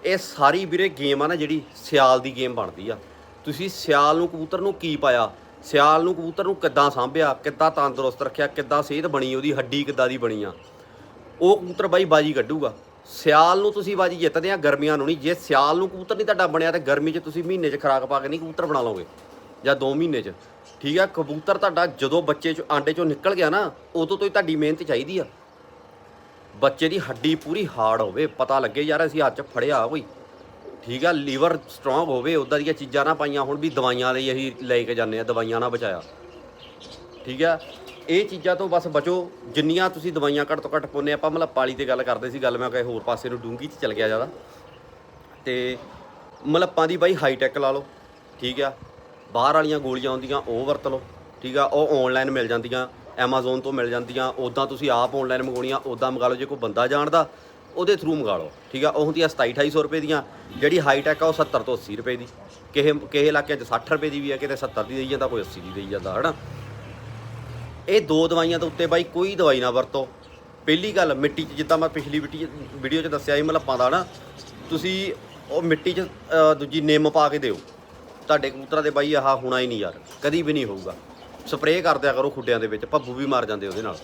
ਇਹ ਸਾਰੀ ਵੀਰੇ ਗੇਮ ਆ ਨਾ ਜਿਹੜੀ ਸਿਆਲ ਦੀ ਗੇਮ ਬਣਦੀ ਆ। ਤੁਸੀਂ ਸਿਆਲ ਨੂੰ, ਕਬੂਤਰ ਨੂੰ ਕੀ ਪਾਇਆ? ਸਿਆਲ ਨੂੰ, ਕਬੂਤਰ ਨੂੰ ਕਿੱਦਾਂ ਸਾਂਭਿਆ? ਕਿੱਦਾਂ ਤੰਦਰੁਸਤ ਰੱਖਿਆ? ਕਿੱਦਾਂ ਸਿਹਤ ਬਣੀ ਉਹਦੀ? ਹੱਡੀ ਕਿੱਦਾਂ ਦੀ ਬਣੀ ਆ? ਉਹ ਕਬੂਤਰ ਬਾਈ ਬਾਜੀ ਕੱਢੂਗਾ। ਸਿਆਲ ਨੂੰ ਤੁਸੀਂ ਬਾਜੀ ਜਿੱਤਦੇ ਆ, ਗਰਮੀਆਂ ਨੂੰ ਨਹੀਂ। ਜੇ ਸਿਆਲ ਨੂੰ ਕਬੂਤਰ ਨਹੀਂ ਤੁਹਾਡਾ ਬਣਿਆ, ਤੇ ਗਰਮੀ 'ਚ ਤੁਸੀਂ ਮਹੀਨੇ 'ਚ ਖਰਾਕ ਪਾ ਕੇ ਨਹੀਂ ਕਬੂਤਰ ਬਣਾ ਲਓਗੇ, ਜਾਂ 2 ਮਹੀਨੇ 'ਚ। ਠੀਕ ਆ, ਕਬੂਤਰ ਤੁਹਾਡਾ ਜਦੋਂ ਬੱਚੇ 'ਚ, ਆਂਡੇ 'ਚੋਂ ਨਿਕਲ ਗਿਆ ਨਾ, ਉਦੋਂ ਤੋਂ ਹੀ ਤੁਹਾਡੀ ਮਿਹਨਤ ਚਾਹੀਦੀ ਆ। ਬੱਚੇ ਦੀ ਹੱਡੀ ਪੂਰੀ ਹਾਰਡ ਹੋਵੇ, ਪਤਾ ਲੱਗੇ ਯਾਰ ਅਸੀਂ ਹੱਥ 'ਚ ਫੜਿਆ ਕੋਈ। ਠੀਕ ਆ, ਲੀਵਰ ਸਟਰੋਂਗ ਹੋਵੇ ਉਦਾਂ ਦੀਆਂ ਚੀਜ਼ਾਂ ਨਾ ਪਾਈਆਂ, ਹੁਣ ਵੀ ਦਵਾਈਆਂ ਲਈ ਅਸੀਂ ਲੈ ਕੇ ਜਾਂਦੇ ਆ ਦਵਾਈਆਂ ਨਾ ਬਚਾਇਆ। ਠੀਕ ਆ, ਇਹ ਚੀਜ਼ਾਂ ਤੋਂ ਬਸ ਬਚੋ, ਜਿੰਨੀਆਂ ਤੁਸੀਂ ਦਵਾਈਆਂ ਘੱਟ ਤੋਂ ਘੱਟ ਪਾਉਂਦੇ ਆਪਾਂ ਮਤਲਬ ਪਾਲੀ ਤੇ ਗੱਲ ਕਰਦੇ ਸੀ, ਗੱਲ ਮੈਂ ਕਹੇ ਹੋਰ ਪਾਸੇ ਨੂੰ ਡੂੰਗੀ 'ਚ ਚਲ ਗਿਆ ਜ਼ਿਆਦਾ। ਤੇ ਮਲੱਪਾਂ ਦੀ ਬਾਈ ਹਾਈ ਟੈਕ ਲਾ ਲਓ, ਠੀਕ ਆ, ਬਾਹਰ ਵਾਲੀਆਂ ਗੋਲੀਆਂ ਆਉਂਦੀਆਂ ਉਹ ਵਰਤ ਲਓ, ਠੀਕ ਆ, ਉਹ ਆਨਲਾਈਨ ਮਿਲ ਜਾਂਦੀਆਂ। Amazon ਤੋਂ ਮਿਲ ਜਾਂਦੀਆਂ ਉਦਾਂ ਤੁਸੀਂ ਆਪ ਆਨਲਾਈਨ ਮੰਗਾਉਣੀਆਂ ਉਦਾਂ ਮੰਗਾ ਲਓ, ਜੇ ਕੋਈ ਬੰਦਾ ਜਾਣਦਾ, ਉਹਦੇ ਥਰੂ ਮੰਗਾ ਲਓ, ਠੀਕ ਆ? ਉਹ ਹੁੰਦੀਆਂ 27 2800 ਰੁਪਏ ਦੀਆਂ, ਜਿਹੜੀ ਹਾਈ ਟੈਕ ਆ, ਉਹ 70 ਤੋਂ 80 ਰੁਪਏ ਦੀ। ਕਿਸੇ ਕਿਸੇ ਇਲਾਕਿਆਂ 'ਚ 60 ਰੁਪਏ ਦੀ ਵੀ ਆ, ਕਿਤੇ 70 ਦੀ ਦੇਈ ਜਾਂਦਾ, ਕੋਈ 80 ਦੀ ਦੇਈ ਜਾਂਦਾ, ਹਨਾ? ਇਹ ਦੋ ਦਵਾਈਆਂ ਦੇ ਉੱਤੇ ਬਾਈ ਕੋਈ ਦਵਾਈ ਨਾ ਵਰਤੋ। ਪਹਿਲੀ ਗੱਲ, ਮਿੱਟੀ 'ਚ, ਜਿੱਦਾਂ ਮੈਂ ਪਿਛਲੀ ਵੀਡੀਓ 'ਚ ਦੱਸਿਆ ਸੀ ਮਲੱਪਾਂ ਦਾ ਨਾ ਤੁਸੀਂ ਉਹ ਮਿੱਟੀ 'ਚ ਦੂਜੀ ਨਿੰਮ ਪਾ ਕੇ ਦਿਓ। ਤੁਹਾਡੇ ਕਬੂਤਰਾਂ ਦੇ ਬਾਈ ਆਹ ਹੋਣਾ ਹੀ ਨਹੀਂ ਯਾਰ, ਕਦੀ ਵੀ ਨਹੀਂ ਹੋਊਗਾ। ਸਪਰੇਅ ਕਰ ਦਿਆ ਕਰੋ ਖੁੱਡਿਆਂ ਦੇ ਵਿੱਚ, ਭੱਬੂ ਵੀ ਮਾਰ ਜਾਂਦੇ ਉਹਦੇ ਨਾਲ।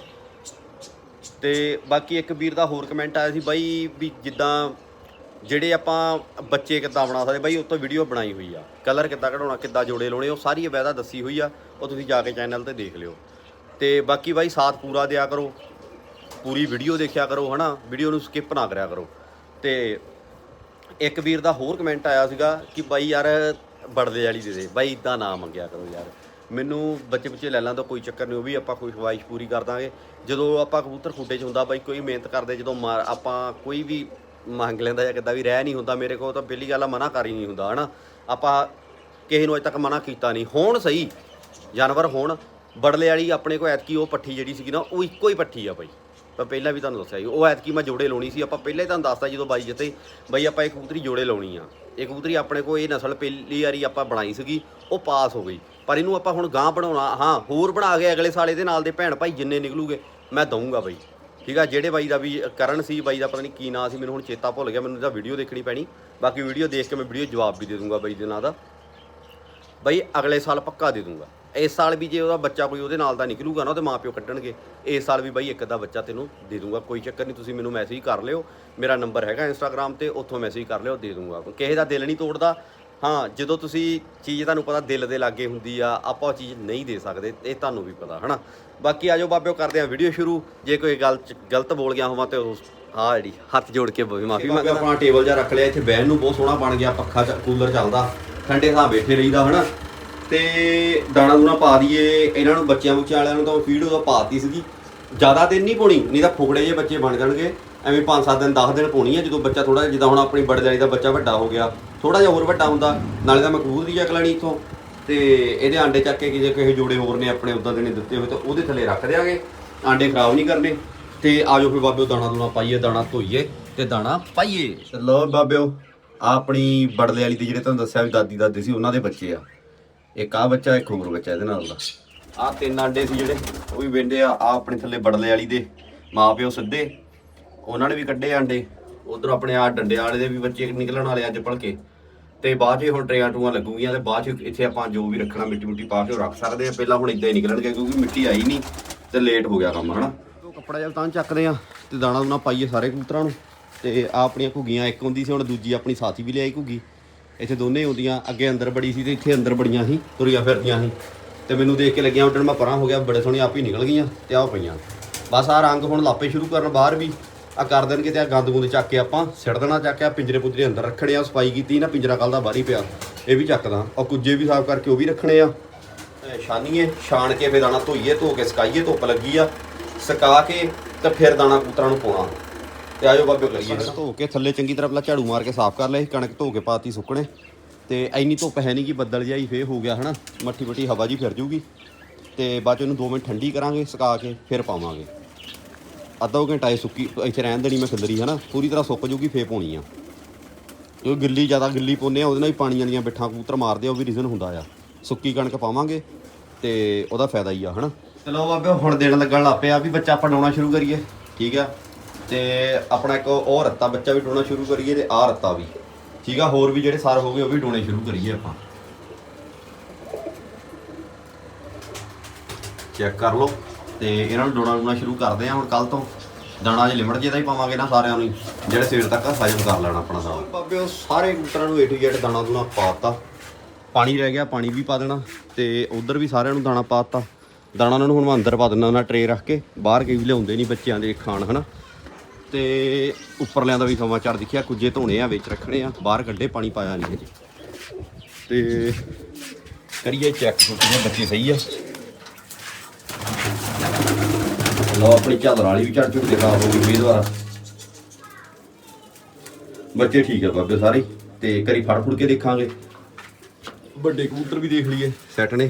ਤੇ ਬਾਕੀ ਇੱਕ ਵੀਰ ਦਾ ਹੋਰ ਕਮੈਂਟ ਆਇਆ ਸੀ ਬਾਈ ਵੀ ਜਿੱਦਾਂ ਜਿਹੜੇ ਆਪਾਂ ਬੱਚੇ ਕਿੱਦਾਂ ਬਣਾ ਸਕਦੇ, ਬਾਈ ਉੱਤੋਂ ਵੀਡੀਓ ਬਣਾਈ ਹੋਈ ਆ। ਕਲਰ ਕਿੱਦਾਂ ਕਢਾਉਣਾ, ਕਿੱਦਾਂ ਜੋੜੇ ਲਾਉਣੇ, ਉਹ ਸਾਰੀ ਅਵੈਦਾ ਦੱਸੀ ਹੋਈ ਆ, ਉਹ ਤੁਸੀਂ ਜਾ ਕੇ ਚੈਨਲ ਤੇ ਦੇਖ ਲਿਓ। ਤੇ ਬਾਕੀ ਬਾਈ ਸਾਥ ਪੂਰਾ ਦਿਆ ਕਰੋ, ਪੂਰੀ ਵੀਡੀਓ ਦੇਖਿਆ ਕਰੋ, ਹਨਾ? ਵੀਡੀਓ ਨੂੰ ਸਕਿਪ ਨਾ ਕਰਿਆ ਕਰੋ। ਤੇ ਇੱਕ ਵੀਰ ਦਾ ਹੋਰ ਕਮੈਂਟ ਆਇਆ ਸੀਗਾ ਕਿ ਬਾਈ ਯਾਰ, ਬੜਦੇ ਵਾਲੀ ਦੇ ਦੇ, ਬਾਈ ਇਦਾਂ ਨਾ ਮੰਗਿਆ ਕਰੋ ਯਾਰ। ਮੈਨੂੰ ਬੱਚੇ ਬੱਚੇ ਲੈ ਲਾਂ ਤਾਂ ਕੋਈ ਚੱਕਰ ਨਹੀਂ, ਉਹ ਵੀ ਆਪਾਂ ਕੋਈ ਖਵਾਇਸ਼ ਪੂਰੀ ਕਰ ਦਾਂਗੇ। ਜਦੋਂ ਆਪਾਂ ਕਬੂਤਰ ਖੁੱਡੇ 'ਚ ਹੁੰਦਾ ਬਾਈ, ਕੋਈ ਮਿਹਨਤ ਕਰਦੇ, ਜਦੋਂ ਮਾਰ- ਆਪਾਂ ਕੋਈ ਵੀ ਮੰਗ ਲੈਂਦਾ ਜਾਂ ਕਿੱਦਾਂ ਵੀ ਰਹਿ ਨਹੀਂ ਹੁੰਦਾ ਮੇਰੇ ਕੋਲ, ਤਾਂ ਪਹਿਲੀ ਗੱਲ ਆ ਮਨਾ ਕਰ ਹੀ ਨਹੀਂ ਹੁੰਦਾ, ਹਨਾ? ਆਪਾਂ ਕਿਸੇ ਨੂੰ ਅਜੇ ਤੱਕ ਮਨਾ ਕੀਤਾ ਨਹੀਂ। ਹੋਣ ਸਹੀ, ਜਾਨਵਰ ਹੋਣ, ਬੜਲੇ ਵਾਲੀ ਆਪਣੇ ਕੋਲ ਐਤਕੀ ਉਹ ਪੱਠੀ ਜਿਹੜੀ ਸੀਗੀ ਨਾ, ਉਹ ਇੱਕੋ ਹੀ ਪੱਠੀ ਆ ਬਾਈ। ਮੈਂ ਪਹਿਲਾਂ ਵੀ ਤੁਹਾਨੂੰ ਦੱਸਿਆ ਸੀ, ਉਹ ਐਤਕੀ ਮੈਂ ਜੋੜੇ ਲਾਉਣੀ ਸੀ, ਆਪਾਂ ਪਹਿਲਾਂ ਹੀ ਤੁਹਾਨੂੰ ਦੱਸਤਾ ਜਦੋਂ ਬਾਈ ਜਿੱਤੇ, ਬਈ ਆਪਾਂ ਇਹ ਕਬੂਤਰੀ ਜੋੜੇ ਲਾਉਣੀ ਆ। ਇਹ ਕਬੂਤਰੀ ਆਪਣੇ ਕੋਲ ਇਹ ਨਸਲ ਪਹਿਲੀ ਵਾਰੀ ਆਪਾਂ ਬਣਾਈ ਸੀਗੀ, ਉਹ ਪਾਸ ਹੋ ਗਈ। ਪਰ ਇਹਨੂੰ ਆਪਾਂ ਹੁਣ ਗਾਂ ਬਣਾਉਣਾ, ਹਾਂ, ਹੋਰ ਬਣਾ ਕੇ ਅਗਲੇ ਸਾਲ ਇਹਦੇ ਨਾਲ ਦੇ ਭੈਣ ਭਾਈ ਜਿੰਨੇ ਨਿਕਲੂਗੇ, ਮੈਂ ਦਊਂਗਾ ਬਾਈ। ਠੀਕ ਆ, ਜਿਹੜੇ ਬਾਈ ਦਾ ਵੀ ਕਰਨ ਸੀ, ਬਾਈ ਦਾ ਪਤਾ ਨਹੀਂ ਕੀ ਨਾਂ ਸੀ, ਮੈਨੂੰ ਹੁਣ ਚੇਤਾ ਭੁੱਲ ਗਿਆ, ਮੈਨੂੰ ਇਹਦਾ ਵੀਡੀਓ ਦੇਖਣੀ ਪੈਣੀ। ਬਾਕੀ ਵੀਡੀਓ ਦੇਖ ਕੇ ਮੈਂ ਵੀਡੀਓ ਜਵਾਬ ਵੀ ਦੇ ਦੂੰਗਾ ਬਾਈ ਦੇ ਨਾਂ ਦਾ। ਬਾਈ, ਅਗਲੇ ਸਾਲ ਪੱਕਾ ਦੇ ਦੂੰਗਾ ਇਸ ਸਾਲ ਵੀ ਜੇ ਉਹਦਾ ਬੱਚਾ ਕੋਈ ਉਹਦੇ ਨਾਲ ਦਾ ਨਿਕਲੂਗਾ ਨਾ, ਉਹਦੇ ਮਾਪਿਓ ਕੱਢਣਗੇ, ਇਸ ਸਾਲ ਵੀ ਬਾਈ ਇੱਕ ਅੱਧਾ ਬੱਚਾ ਤੈਨੂੰ ਦੇ ਦੂੰਗਾ ਕੋਈ ਚੱਕਰ ਨਹੀਂ ਤੁਸੀਂ ਮੈਨੂੰ ਮੈਸੇਜ ਕਰ ਲਿਓ। ਮੇਰਾ ਨੰਬਰ ਹੈਗਾ ਇੰਸਟਾਗ੍ਰam ਤੇ, ਉੱਥੋਂ ਮੈਸੇਜ ਕਰ ਲਿਓ, ਦੇ ਦੂੰਗਾ ਕਿਸੇ ਦਾ ਦਿਲ ਨਹੀਂ ਤੋੜਦਾ ਹਾਂ ਜਦੋਂ ਤੁਸੀਂ ਚੀਜ਼ ਤੁਹਾਨੂੰ ਪਤਾ ਦਿਲ ਦੇ ਲਾਗੇ ਹੁੰਦੀ ਆ ਆਪਾਂ ਉਹ ਚੀਜ਼ ਨਹੀਂ ਦੇ ਸਕਦੇ ਇਹ ਤੁਹਾਨੂੰ ਵੀ ਪਤਾ ਹਨਾ? ਬਾਕੀ ਆਜੋ ਬਾਬਿਓ ਕਰਦੇ ਆ ਵੀਡੀਓ ਸ਼ੁਰੂ। ਜੇ ਕੋਈ ਗੱਲ ਚ- ਗਲਤ ਬੋਲ ਗਿਆ ਹੋਵਾਂ ਤੇ ਉਸ ਹਾਂ ਜਿਹੜੀ ਹੱਥ ਜੋੜ ਕੇ ਮਾਫੀ ਬਾਬੇ ਆਪਣਾ ਟੇਬਲ ਜਿਹਾ ਰੱਖ ਲਿਆ ਇੱਥੇ ਬਹਿਣ ਨੂੰ ਬਹੁਤ ਸੋਹਣਾ ਬਣ ਗਿਆ ਪੱਖਾ ਚ- ਕੂਲਰ ਚੱਲਦਾ ਠੰਡੇ ਥਾਂ ਬੈਠੇ ਰਹੀਦਾ ਹਨਾ? ਤੇ ਦਾਣਾ ਦੂਣਾ ਪਾ ਦਈਏ ਇਹਨਾਂ ਨੂੰ ਬੱਚਿਆਂ ਬੁੱਚਿਆਂ ਵਾਲਿਆਂ ਨੂੰ ਤਾਂ ਫੀਡ ਉਹਦਾ ਪਾਤੀ ਸੀਗੀ। ਜ਼ਿਆਦਾ ਦਿਨ ਨਹੀਂ ਪਾਉਣੀ ਨਹੀਂ ਤਾਂ ਫੁਗੜੇ ਜੇ ਬੱਚੇ ਬਣ ਜਾਣਗੇ। ਐਵੇਂ 5-7 ਦਿਨ 10 ਦਿਨ ਪਾਉਣੀ ਹੈ ਜਦੋਂ ਬੱਚਾ ਥੋੜਾ ਜਿੱਦਾਂ ਹੁਣ ਆਪਣੀ ਬੜਦਾਰੀ ਦਾ ਬੱਚਾ ਵੱਡਾ ਹੋ ਗਿਆ ਥੋੜਾ ਜਿਹਾ ਹੋਰ ਵੱਡਾ ਹੁੰਦਾ ਨਾਲੇ ਤਾਂ ਮੈਂ ਕਬੂਤਰ ਦੀ ਚੱਕ ਲੈਣੀ ਇੱਥੋਂ। ਤੇ ਇਹਦੇ ਆਂਡੇ ਚੱਕ ਕੇ ਕਿਸੇ ਕਿਸੇ ਜੋੜੇ ਹੋਰ ਨੇ ਆਪਣੇ ਉਦਾਂ ਦੇ ਨੇ ਦਿੱਤੇ ਹੋਏ ਤਾਂ ਉਹਦੇ ਥੱਲੇ ਰੱਖ ਦਿਆਂਗੇ। ਆਂਡੇ ਖਰਾਬ ਨਹੀਂ ਕਰਨੇ। ਤੇ ਆਜੋ ਫਿਰ ਬਾਬਿਓ ਦਾਣਾ ਦੂਣਾ ਪਾਈਏ ਦਾਣਾ ਧੋਈਏ ਤੇ ਦਾਣਾ ਪਾਈਏ। ਲੋ ਬਾਬਿਓ ਆਪਣੀ ਬੜਲੇ ਵਾਲੀ ਦੀ ਜਿਹੜੇ ਤੁਹਾਨੂੰ ਦੱਸਿਆ ਵੀ ਦਾਦੀ ਦਾਦੀ ਸੀ ਉਹਨਾਂ ਦੇ ਬੱਚੇ ਆ। ਇੱਕ ਆ ਬੱਚਾ ਇੱਕ ਹੋਰ ਬੱਚਾ ਇਹਦੇ ਨਾਲ ਦਾ। ਆ ਤਿੰਨ ਆਂਡੇ ਸੀ ਜਿਹੜੇ ਉਹ ਵੀ ਵੇਂਦੇ ਆ ਆ ਆਪਣੇ ਥੱਲੇ ਬੜਲੇ ਵਾਲੀ ਦੇ ਮਾਪਿਓ ਸਿੱਧੇ। ਉਹਨਾਂ ਨੇ ਵੀ ਕੱਢੇ ਆਂਡੇ, ਉਧਰ ਆਪਣੇ ਆ ਡੰਡੇ ਵਾਲੇ ਦੇ ਵੀ ਬੱਚੇ ਨਿਕਲਣ ਵਾਲੇ ਅੱਜ ਭਲਕੇ। ਤੇ ਬਾਅਦ 'ਚ ਹੁਣ ਟਰੇਆਂ ਟੂਆਂ ਲੱਗੂਗੀਆਂ ਤੇ ਬਾਅਦ 'ਚ ਇੱਥੇ ਆਪਾਂ ਜੋ ਵੀ ਰੱਖਣਾ ਮਿੱਟੀ ਮੁੱਟੀ ਪਾ ਕੇ ਉਹ ਰੱਖ ਸਕਦੇ ਆ ਪਹਿਲਾਂ ਹੁਣ ਇਦਾਂ ਹੀ ਨਿਕਲਣਗੇ ਕਿਉਂਕਿ ਮਿੱਟੀ ਆਈ ਨਹੀਂ ਤੇ ਲੇਟ ਹੋ ਗਿਆ ਕੰਮ, ਹਨਾ? ਉਹ ਕੱਪੜਾ ਜਲ ਤਾਂ ਚੱਕਦੇ ਆ ਤੇ ਦਾਣਾ ਦੂਣਾ ਪਾਈਏ ਸਾਰੇ ਕਬੂਤਰਾਂ ਨੂੰ। ਤੇ ਆ ਆਪਣੀਆਂ ਘੁੱਗੀਆਂ, ਇੱਕ ਹੁੰਦੀ ਸੀ, ਹੁਣ ਦੂਜੀ ਆਪਣੀ ਸਾਥੀ ਵੀ ਲਿਆਈ ਘੁੱਗੀ। ਇੱਥੇ ਦੋਨੇ ਹੁੰਦੀਆਂ ਅੱਗੇ ਅੰਦਰ ਬੜੀ ਸੀ ਤੇ ਇੱਥੇ ਅੰਦਰ ਬੜੀਆਂ ਸੀ, ਤੁਰੀਆਂ ਫਿਰਦੀਆਂ ਸੀ। ਤੇ ਮੈਨੂੰ ਦੇਖ ਕੇ ਲੱਗਿਆ ਉੱਡਣ, ਮੈਂ ਪਰਾਂ ਹੋ ਗਿਆ, ਬੜੇ ਸੋਹਣੇ ਆਪ ਹੀ ਨਿਕਲ ਗਈਆਂ ਤੇ ਆਹ ਪਈਆਂ। ਬਸ ਆ ਰੰਗ ਹੁਣ ਲਾਪੇ ਸ਼ੁਰੂ ਕਰਨ ਬਾਹਰ ਵੀ। ਆ ਕਰ ਦੇਣਗੇ ਤੇ ਆ ਗੰਦ ਗੁੰਦ ਚੱਕ ਕੇ ਆਪਾਂ ਸਿੱਟ ਦੇਣਾ, ਚੱਕ ਕੇ ਆ ਪਿੰਜਰੇ ਪੁੰਜਰੇ ਅੰਦਰ ਰੱਖਣੇ ਆ, ਸਫ਼ਾਈ ਕੀਤੀ ਨਾ, ਪਿੰਜਰਾ ਕੱਲ ਦਾ ਬਾਹਰ ਹੀ ਪਿਆ। ਇਹ ਵੀ ਚੱਕਦਾ। ਔਰ ਕੁੱਜੇ ਵੀ ਸਾਫ਼ ਕਰਕੇ ਉਹ ਵੀ ਰੱਖਣੇ ਆ। ਛਾਨੀਏ, ਛਾਣ ਕੇ ਫਿਰ ਦਾਣਾ ਧੋਈਏ, ਧੋ ਕੇ ਸਕਾਈਏ, ਧੁੱਪ ਲੱਗੀ ਆ, ਸਕਾ ਕੇ ਤੇ ਫਿਰ ਦਾਣਾ ਕੂਤਰਾਂ ਨੂੰ ਪਾਉਣਾ। ਤੇ ਆਜੋ ਬਾਬੇ ਕਰੀਏ। ਧੋ ਕੇ ਥੱਲੇ ਚੰਗੀ ਤਰ੍ਹਾਂ ਪਹਿਲਾਂ ਝਾੜੂ ਮਾਰ ਕੇ ਸਾਫ਼ ਕਰ ਲਏ, ਕਣਕ ਧੋ ਕੇ ਪਾਤੀ ਸੁੱਕਣੇ। ਤੇ ਐਨੀ ਧੁੱਪ ਹੈ ਨਹੀਂ ਕਿ ਬੱਦਲ ਜਿਹਾ ਹੀ ਫੇਰ ਹੋ ਗਿਆ, ਹਨਾ? ਮੱਠੀ ਮੱਠੀ ਹਵਾ ਜੀ ਫਿਰ ਜੂਗੀ। ਤੇ ਬਾਅਦ ਚ ਇਹਨੂੰ 2 ਮਿੰਟ ਠੰਡੀ ਕਰਾਂਗੇ, ਸੁਕਾ ਕੇ, ਫਿਰ ਪਾਵਾਂਗੇ। ਅੱਧਾ ਕੁ ਘੰਟਾ ਇਹ ਸੁੱਕੀ, ਇੱਥੇ ਰਹਿਣ ਦੇਣੀ ਮੈਂ ਖਿਲਰੀ, ਹਨਾ? ਪੂਰੀ ਤਰ੍ਹਾਂ ਸੁੱਕ ਜੂਗੀ, ਫੇਰ ਪਾਉਣੀ ਆ। ਕਿਉਂਕਿ ਗਿੱਲੀ ਜ਼ਿਆਦਾ ਗਿੱਲੀ ਪਾਉਂਦੇ ਆ, ਉਹਦੇ ਨਾਲ ਹੀ ਪਾਣੀ ਵਾਲੀਆਂ ਬਿੱਠਾਂ ਕਬੂਤਰ ਮਾਰਦੇ ਆ, ਉਹ ਵੀ ਰੀਜ਼ਨ ਹੁੰਦਾ ਆ। ਸੁੱਕੀ ਕਣਕ ਪਾਵਾਂਗੇ ਤੇ ਉਹਦਾ ਫਾਇਦਾ ਹੀ ਆ, ਹਨਾ? ਚਲੋ ਬਾਬੇ, ਹੁਣ ਦੇਣ ਲੱਗਣ ਲੱਗ ਪਿਆ ਵੀ ਬੱਚਾ ਆਪਾਂ ਡਾਉਣਾ ਸ਼ੁਰੂ ਕਰੀਏ, ਠੀਕ ਆ? ਤੇ ਆਪਣਾ ਇੱਕ ਉਹ ਰੱਤਾ, ਬੱਚਾ ਵੀ ਡਾਉਣਾ ਸ਼ੁਰੂ ਕਰੀਏ ਤੇ ਆਹ ਰੱਤਾ ਵੀ, ਠੀਕ ਆ? ਹੋਰ ਵੀ ਜਿਹੜੇ ਸਾਰ ਹੋ ਗਏ, ਉਹ ਵੀ ਡਾਉਣੇ ਸ਼ੁਰੂ ਕਰੀਏ ਆਪਾਂ। ਚੈੱਕ ਕਰ ਲਓ। ਤੇ ਇਹਨਾਂ ਨੂੰ ਡੋਣਾ ਡੋਣਾ ਸ਼ੁਰੂ ਕਰਦੇ ਆ ਹੁਣ ਕੱਲ ਤੋਂ ਦਾਣਾ ਜੇ ਲਿਮਟ ਜੇ ਦਾ ਹੀ ਪਾਵਾਂਗੇ ਨਾ ਸਾਰਿਆਂ ਨੂੰ ਜਿਹੜੇ ਸਵੇਰ ਤੱਕ ਹਜਮ ਕਰ ਲੈਣਾ ਆਪਣਾ ਸਾਰਾ ਬਾਬੇ ਉਹ ਸਾਰੇ ਕਬੂਤਰਾਂ ਨੂੰ ਏ ਟੂ ਜ਼ੈਡ ਦਾਣਾ ਦੂਣਾ ਪਾਤਾ। ਪਾਣੀ ਰਹਿ ਗਿਆ ਪਾਣੀ ਵੀ ਪਾ ਦੇਣਾ ਤੇ ਉਧਰ ਵੀ ਸਾਰਿਆਂ ਨੂੰ ਦਾਣਾ ਪਾਤਾ। ਦਾਣਾ ਉਹਨਾਂ ਨੂੰ ਹੁਣ ਮੈਂ ਅੰਦਰ ਪਾ ਦਿੰਦਾ ਉਹਨਾਂ ਟਰੇ ਰੱਖ ਕੇ। ਬਾਹਰ ਕਈ ਵੀ ਲਿਆਉਂਦੇ ਨਹੀਂ ਬੱਚਿਆਂ ਦੇ ਖਾਣ ਹਨਾ। ਤੇ ਉੱਪਰਲਿਆਂ ਦਾ ਵੀ ਸਮਾਚਾਰ ਦਿਖਿਆ ਕੁਝੇ ਧੋਣੇ ਆ ਵਿੱਚ ਰੱਖਣੇ ਆ। ਬਾਹਰ ਕੱਢੇ ਪਾਣੀ ਪਾਇਆ ਨਹੀਂ ਹਜੇ। ਤੇ ਕਰੀਏ ਚੈੱਕ ਸੁਣੀਏ ਬੱਚੇ ਸਹੀ ਆ। ਲਓ ਆਪਣੀ ਝਾਲਰ ਵਾਲੀ ਵੀ ਝੜ ਝੁੜ ਕੇ ਖਰਾਬ ਹੋ ਗਈ ਦੁਆਰਾ। ਬੱਚੇ ਠੀਕ ਆ ਬਾਬੇ ਸਾਰੇ ਹੀ। ਤੇ ਕਰੀ ਫੜ ਫੁੜ ਕੇ ਦੇਖਾਂਗੇ। ਵੱਡੇ ਕਬੂਤਰ ਵੀ ਦੇਖ ਲਈਏ ਸੈੱਟ ਨੇ।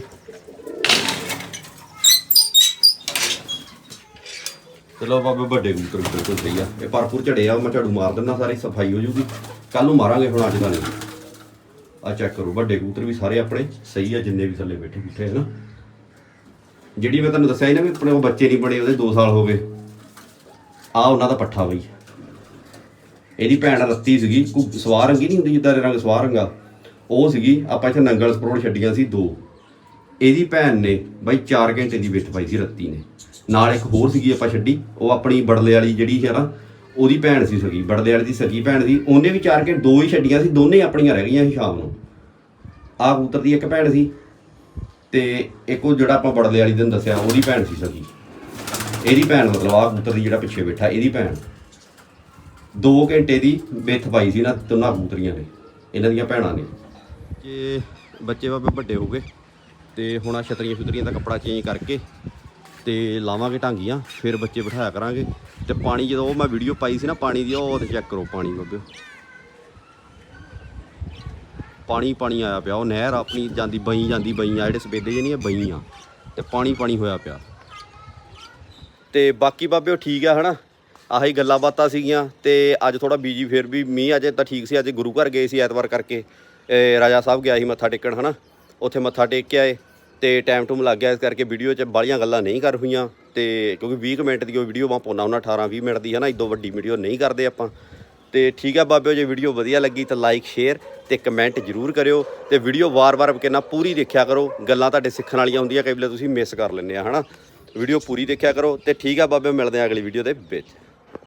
ਚਲੋ ਬਾਬੇ ਵੱਡੇ ਕਬੂਤਰ ਵੀ ਬਿਲਕੁਲ ਸਹੀ ਆ। ਇਹ ਪਰਪੂਰ ਝੜੇ ਆ ਮੈਂ ਝਾੜੂ ਮਾਰ ਦਿੰਦਾ ਸਾਰੀ ਸਫ਼ਾਈ ਹੋ ਜੂਗੀ। ਕੱਲ ਨੂੰ ਮਾਰਾਂਗੇ ਹੁਣ ਅੱਜ ਦਾ ਨਹੀਂ ਆ ਚੈੱਕ ਕਰੋ ਵੱਡੇ ਕਬੂਤਰ ਵੀ ਸਾਰੇ ਆਪਣੇ ਸਹੀ ਆ ਜਿੰਨੇ ਵੀ ਥੱਲੇ ਬੈਠੇ ਬੁੱਠੇ ਹਨ ਜਿਹੜੀ ਮੈਂ ਤੁਹਾਨੂੰ ਦੱਸਿਆ ਸੀ ਨਾ ਵੀ ਆਪਣੇ ਉਹ ਬੱਚੇ ਨਹੀਂ ਬਣੇ ਉਹਦੇ 2 ਸਾਲ ਹੋ ਗਏ। ਆ ਉਹਨਾਂ ਦਾ ਪੱਠਾ ਬਈ। ਇਹਦੀ ਭੈਣ ਰੱਤੀ ਸੀਗੀ, ਕੋ ਸਵਾਰ ਰੰਗੀ ਨਹੀਂ ਹੁੰਦੀ ਜਿੱਦਾਂ ਰੰਗ ਸਵਾਰ ਰੰਗਾ। ਉਹ ਸੀਗੀ, ਆਪਾਂ ਇੱਥੇ ਨੰਗਲ ਸਪਰੋੜ ਛੱਡੀਆਂ ਸੀ ਦੋ। ਇਹਦੀ ਭੈਣ ਨੇ ਬਾਈ 4 ਘੰਟੇ ਦੀ ਵਿੱਥ ਪਾਈ ਸੀ ਰੱਤੀ ਨੇ। ਨਾਲ ਇੱਕ ਹੋਰ ਸੀਗੀ ਆਪਾਂ ਛੱਡੀ, ਉਹ ਆਪਣੀ ਬੜਲੇ ਵਾਲੀ ਜਿਹੜੀ ਹੈ ਨਾ ਉਹਦੀ ਭੈਣ ਸੀ ਸਗੀ। ਬੜਲੇ ਵਾਲੀ ਦੀ ਸਗੀ ਭੈਣ ਸੀ। ਉਹਨੇ ਵੀ 4 ਘੰਟੇ ਦੋ ਹੀ ਛੱਡੀਆਂ ਸੀ, ਦੋਨੇ ਹੀ ਆਪਣੀਆਂ ਰਹਿ ਗਈਆਂ ਸੀ ਸ਼ਾਮ ਨੂੰ। ਆਹ ਕਬੂਤਰ ਦੀ ਇੱਕ ਭੈਣ ਸੀ। ਤੇ ਇੱਕ ਉਹ ਜਿਹੜਾ ਆਪਾਂ ਬੜਲੇ ਵਾਲੀ ਦਿਨ ਦੱਸਿਆ, ਉਹਦੀ ਭੈਣ ਸੀ ਸਗੀ। ਇਹਦੀ ਭੈਣ ਮਤਲਬ ਆਹ ਕਬੂਤਰ ਦੀ ਜਿਹੜਾ ਪਿੱਛੇ ਬੈਠਾ, ਇਹਦੀ ਭੈਣ। 2 ਘੰਟੇ ਦੀ ਵਿੱਥ ਪਾਈ ਸੀ ਨਾ ਦੋਨਾਂ ਕਬੂਤਰੀਆਂ ਨੇ, ਇਹਨਾਂ ਦੀਆਂ ਭੈਣਾਂ ਨੇ। ਜੇ ਬੱਚੇ ਬਾਬੇ ਵੱਡੇ ਹੋ ਗਏ, ਤੇ ਹੁਣ ਆ ਛਤਰੀਆਂ ਛੁਤਰੀਆਂ ਦਾ ਕੱਪੜਾ ਚੇਂਜ ਕਰਕੇ ਤੇ ਲਾਵਾਂਗੇ ਟਾਂਗੀਆਂ ਫਿਰ ਬੱਚੇ ਬਿਠਾਇਆ ਕਰਾਂਗੇ। ਤੇ ਪਾਣੀ ਜਦੋਂ ਉਹ ਮੈਂ ਵੀਡੀਓ ਪਾਈ ਸੀ ਨਾ, ਪਾਣੀ ਦੀ ਉਹ ਤੇ ਚੈੱਕ ਕਰੋ ਪਾਣੀ ਬਾਬੇ। ਪਾਣੀ ਪਾਣੀ ਆਇਆ ਪਿਆ, ਉਹ ਨਹਿਰ ਆਪਣੀ ਜਾਂਦੀ ਬਈ ਜਾਂਦੀ ਬਈ ਆ, ਜਿਹੜੇ ਸਪੇਦੇ ਜਿਹੇ ਨਹੀਂ ਆ, ਬਈ ਆ। ਤੇ ਪਾਣੀ ਪਾਣੀ ਹੋਇਆ ਪਿਆ। ਤੇ ਬਾਕੀ ਬਾਬੇ ਉਹ ਠੀਕ ਆ, ਹਨਾ? ਆਹੀ ਗੱਲਾਂ ਬਾਤਾਂ ਸੀਗੀਆਂ, ਤੇ ਅੱਜ ਥੋੜਾ ਬੀਜੀ ਫਿਰ ਵੀ ਮੀਂਹ ਅਜੇ ਤਾਂ ਠੀਕ ਸੀ, ਅੱਜ ਗੁਰੂ ਘਰ ਗਏ ਸੀ ਐਤਵਾਰ ਕਰਕੇ। ਰਾਜਾ ਸਾਹਿਬ ਗਿਆ ਸੀ ਮੱਥਾ ਟੇਕਣ, ਹਨਾ? ਉੱਥੇ ਮੱਥਾ ਟੇਕ ਕੇ ਆਏ, ਤੇ ਟਾਈਮ ਟੂਮ ਲੱਗ ਗਿਆ ਇਸ ਕਰਕੇ ਵੀਡੀਓ 'ਚ ਬਾਲੀਆਂ ਗੱਲਾਂ ਨਹੀਂ ਕਰ ਹੋਈਆਂ। ਤੇ ਕਿਉਂਕਿ 20 ਕੁ ਮਿੰਟ ਦੀ ਉਹ ਵੀਡੀਓ ਮੈਂ ਪਾਉਣਾ ਹੁੰਦਾ 18 20 ਮਿੰਟ ਦੀ ਹੈ ਨਾ ਇਦੋਂ ਵੱਡੀ ਵੀਡੀਓ ਨਹੀਂ ਕਰਦੇ ਆਪਾਂ। ਤੇ ਠੀਕ ਹੈ ਬਾਬਿਓ, ਜੇ ਵੀਡੀਓ ਵਧੀਆ ਲੱਗੀ ਤਾਂ ਲਾਈਕ ਸ਼ੇਅਰ ਤੇ ਕਮੈਂਟ ਜਰੂਰ ਕਰਿਓ ਤੇ ਵੀਡੀਓ ਵਾਰ-ਵਾਰ ਕਿੰਨਾ ਪੂਰੀ ਦੇਖਿਆ ਕਰੋ। ਗੱਲਾਂ ਤੁਹਾਡੇ ਸਿੱਖਣ ਵਾਲੀਆਂ ਹੁੰਦੀਆਂ, ਕਈ ਵੇਲੇ ਤੁਸੀਂ ਮਿਸ ਕਰ ਲੈਂਦੇ ਆ, ਹਨਾ? ਵੀਡੀਓ ਪੂਰੀ ਦੇਖਿਆ ਕਰੋ ਤੇ ਠੀਕ ਹੈ ਬਾਬਿਓ, ਮਿਲਦੇ ਆ ਅਗਲੀ ਵੀਡੀਓ ਦੇ ਵਿੱਚ।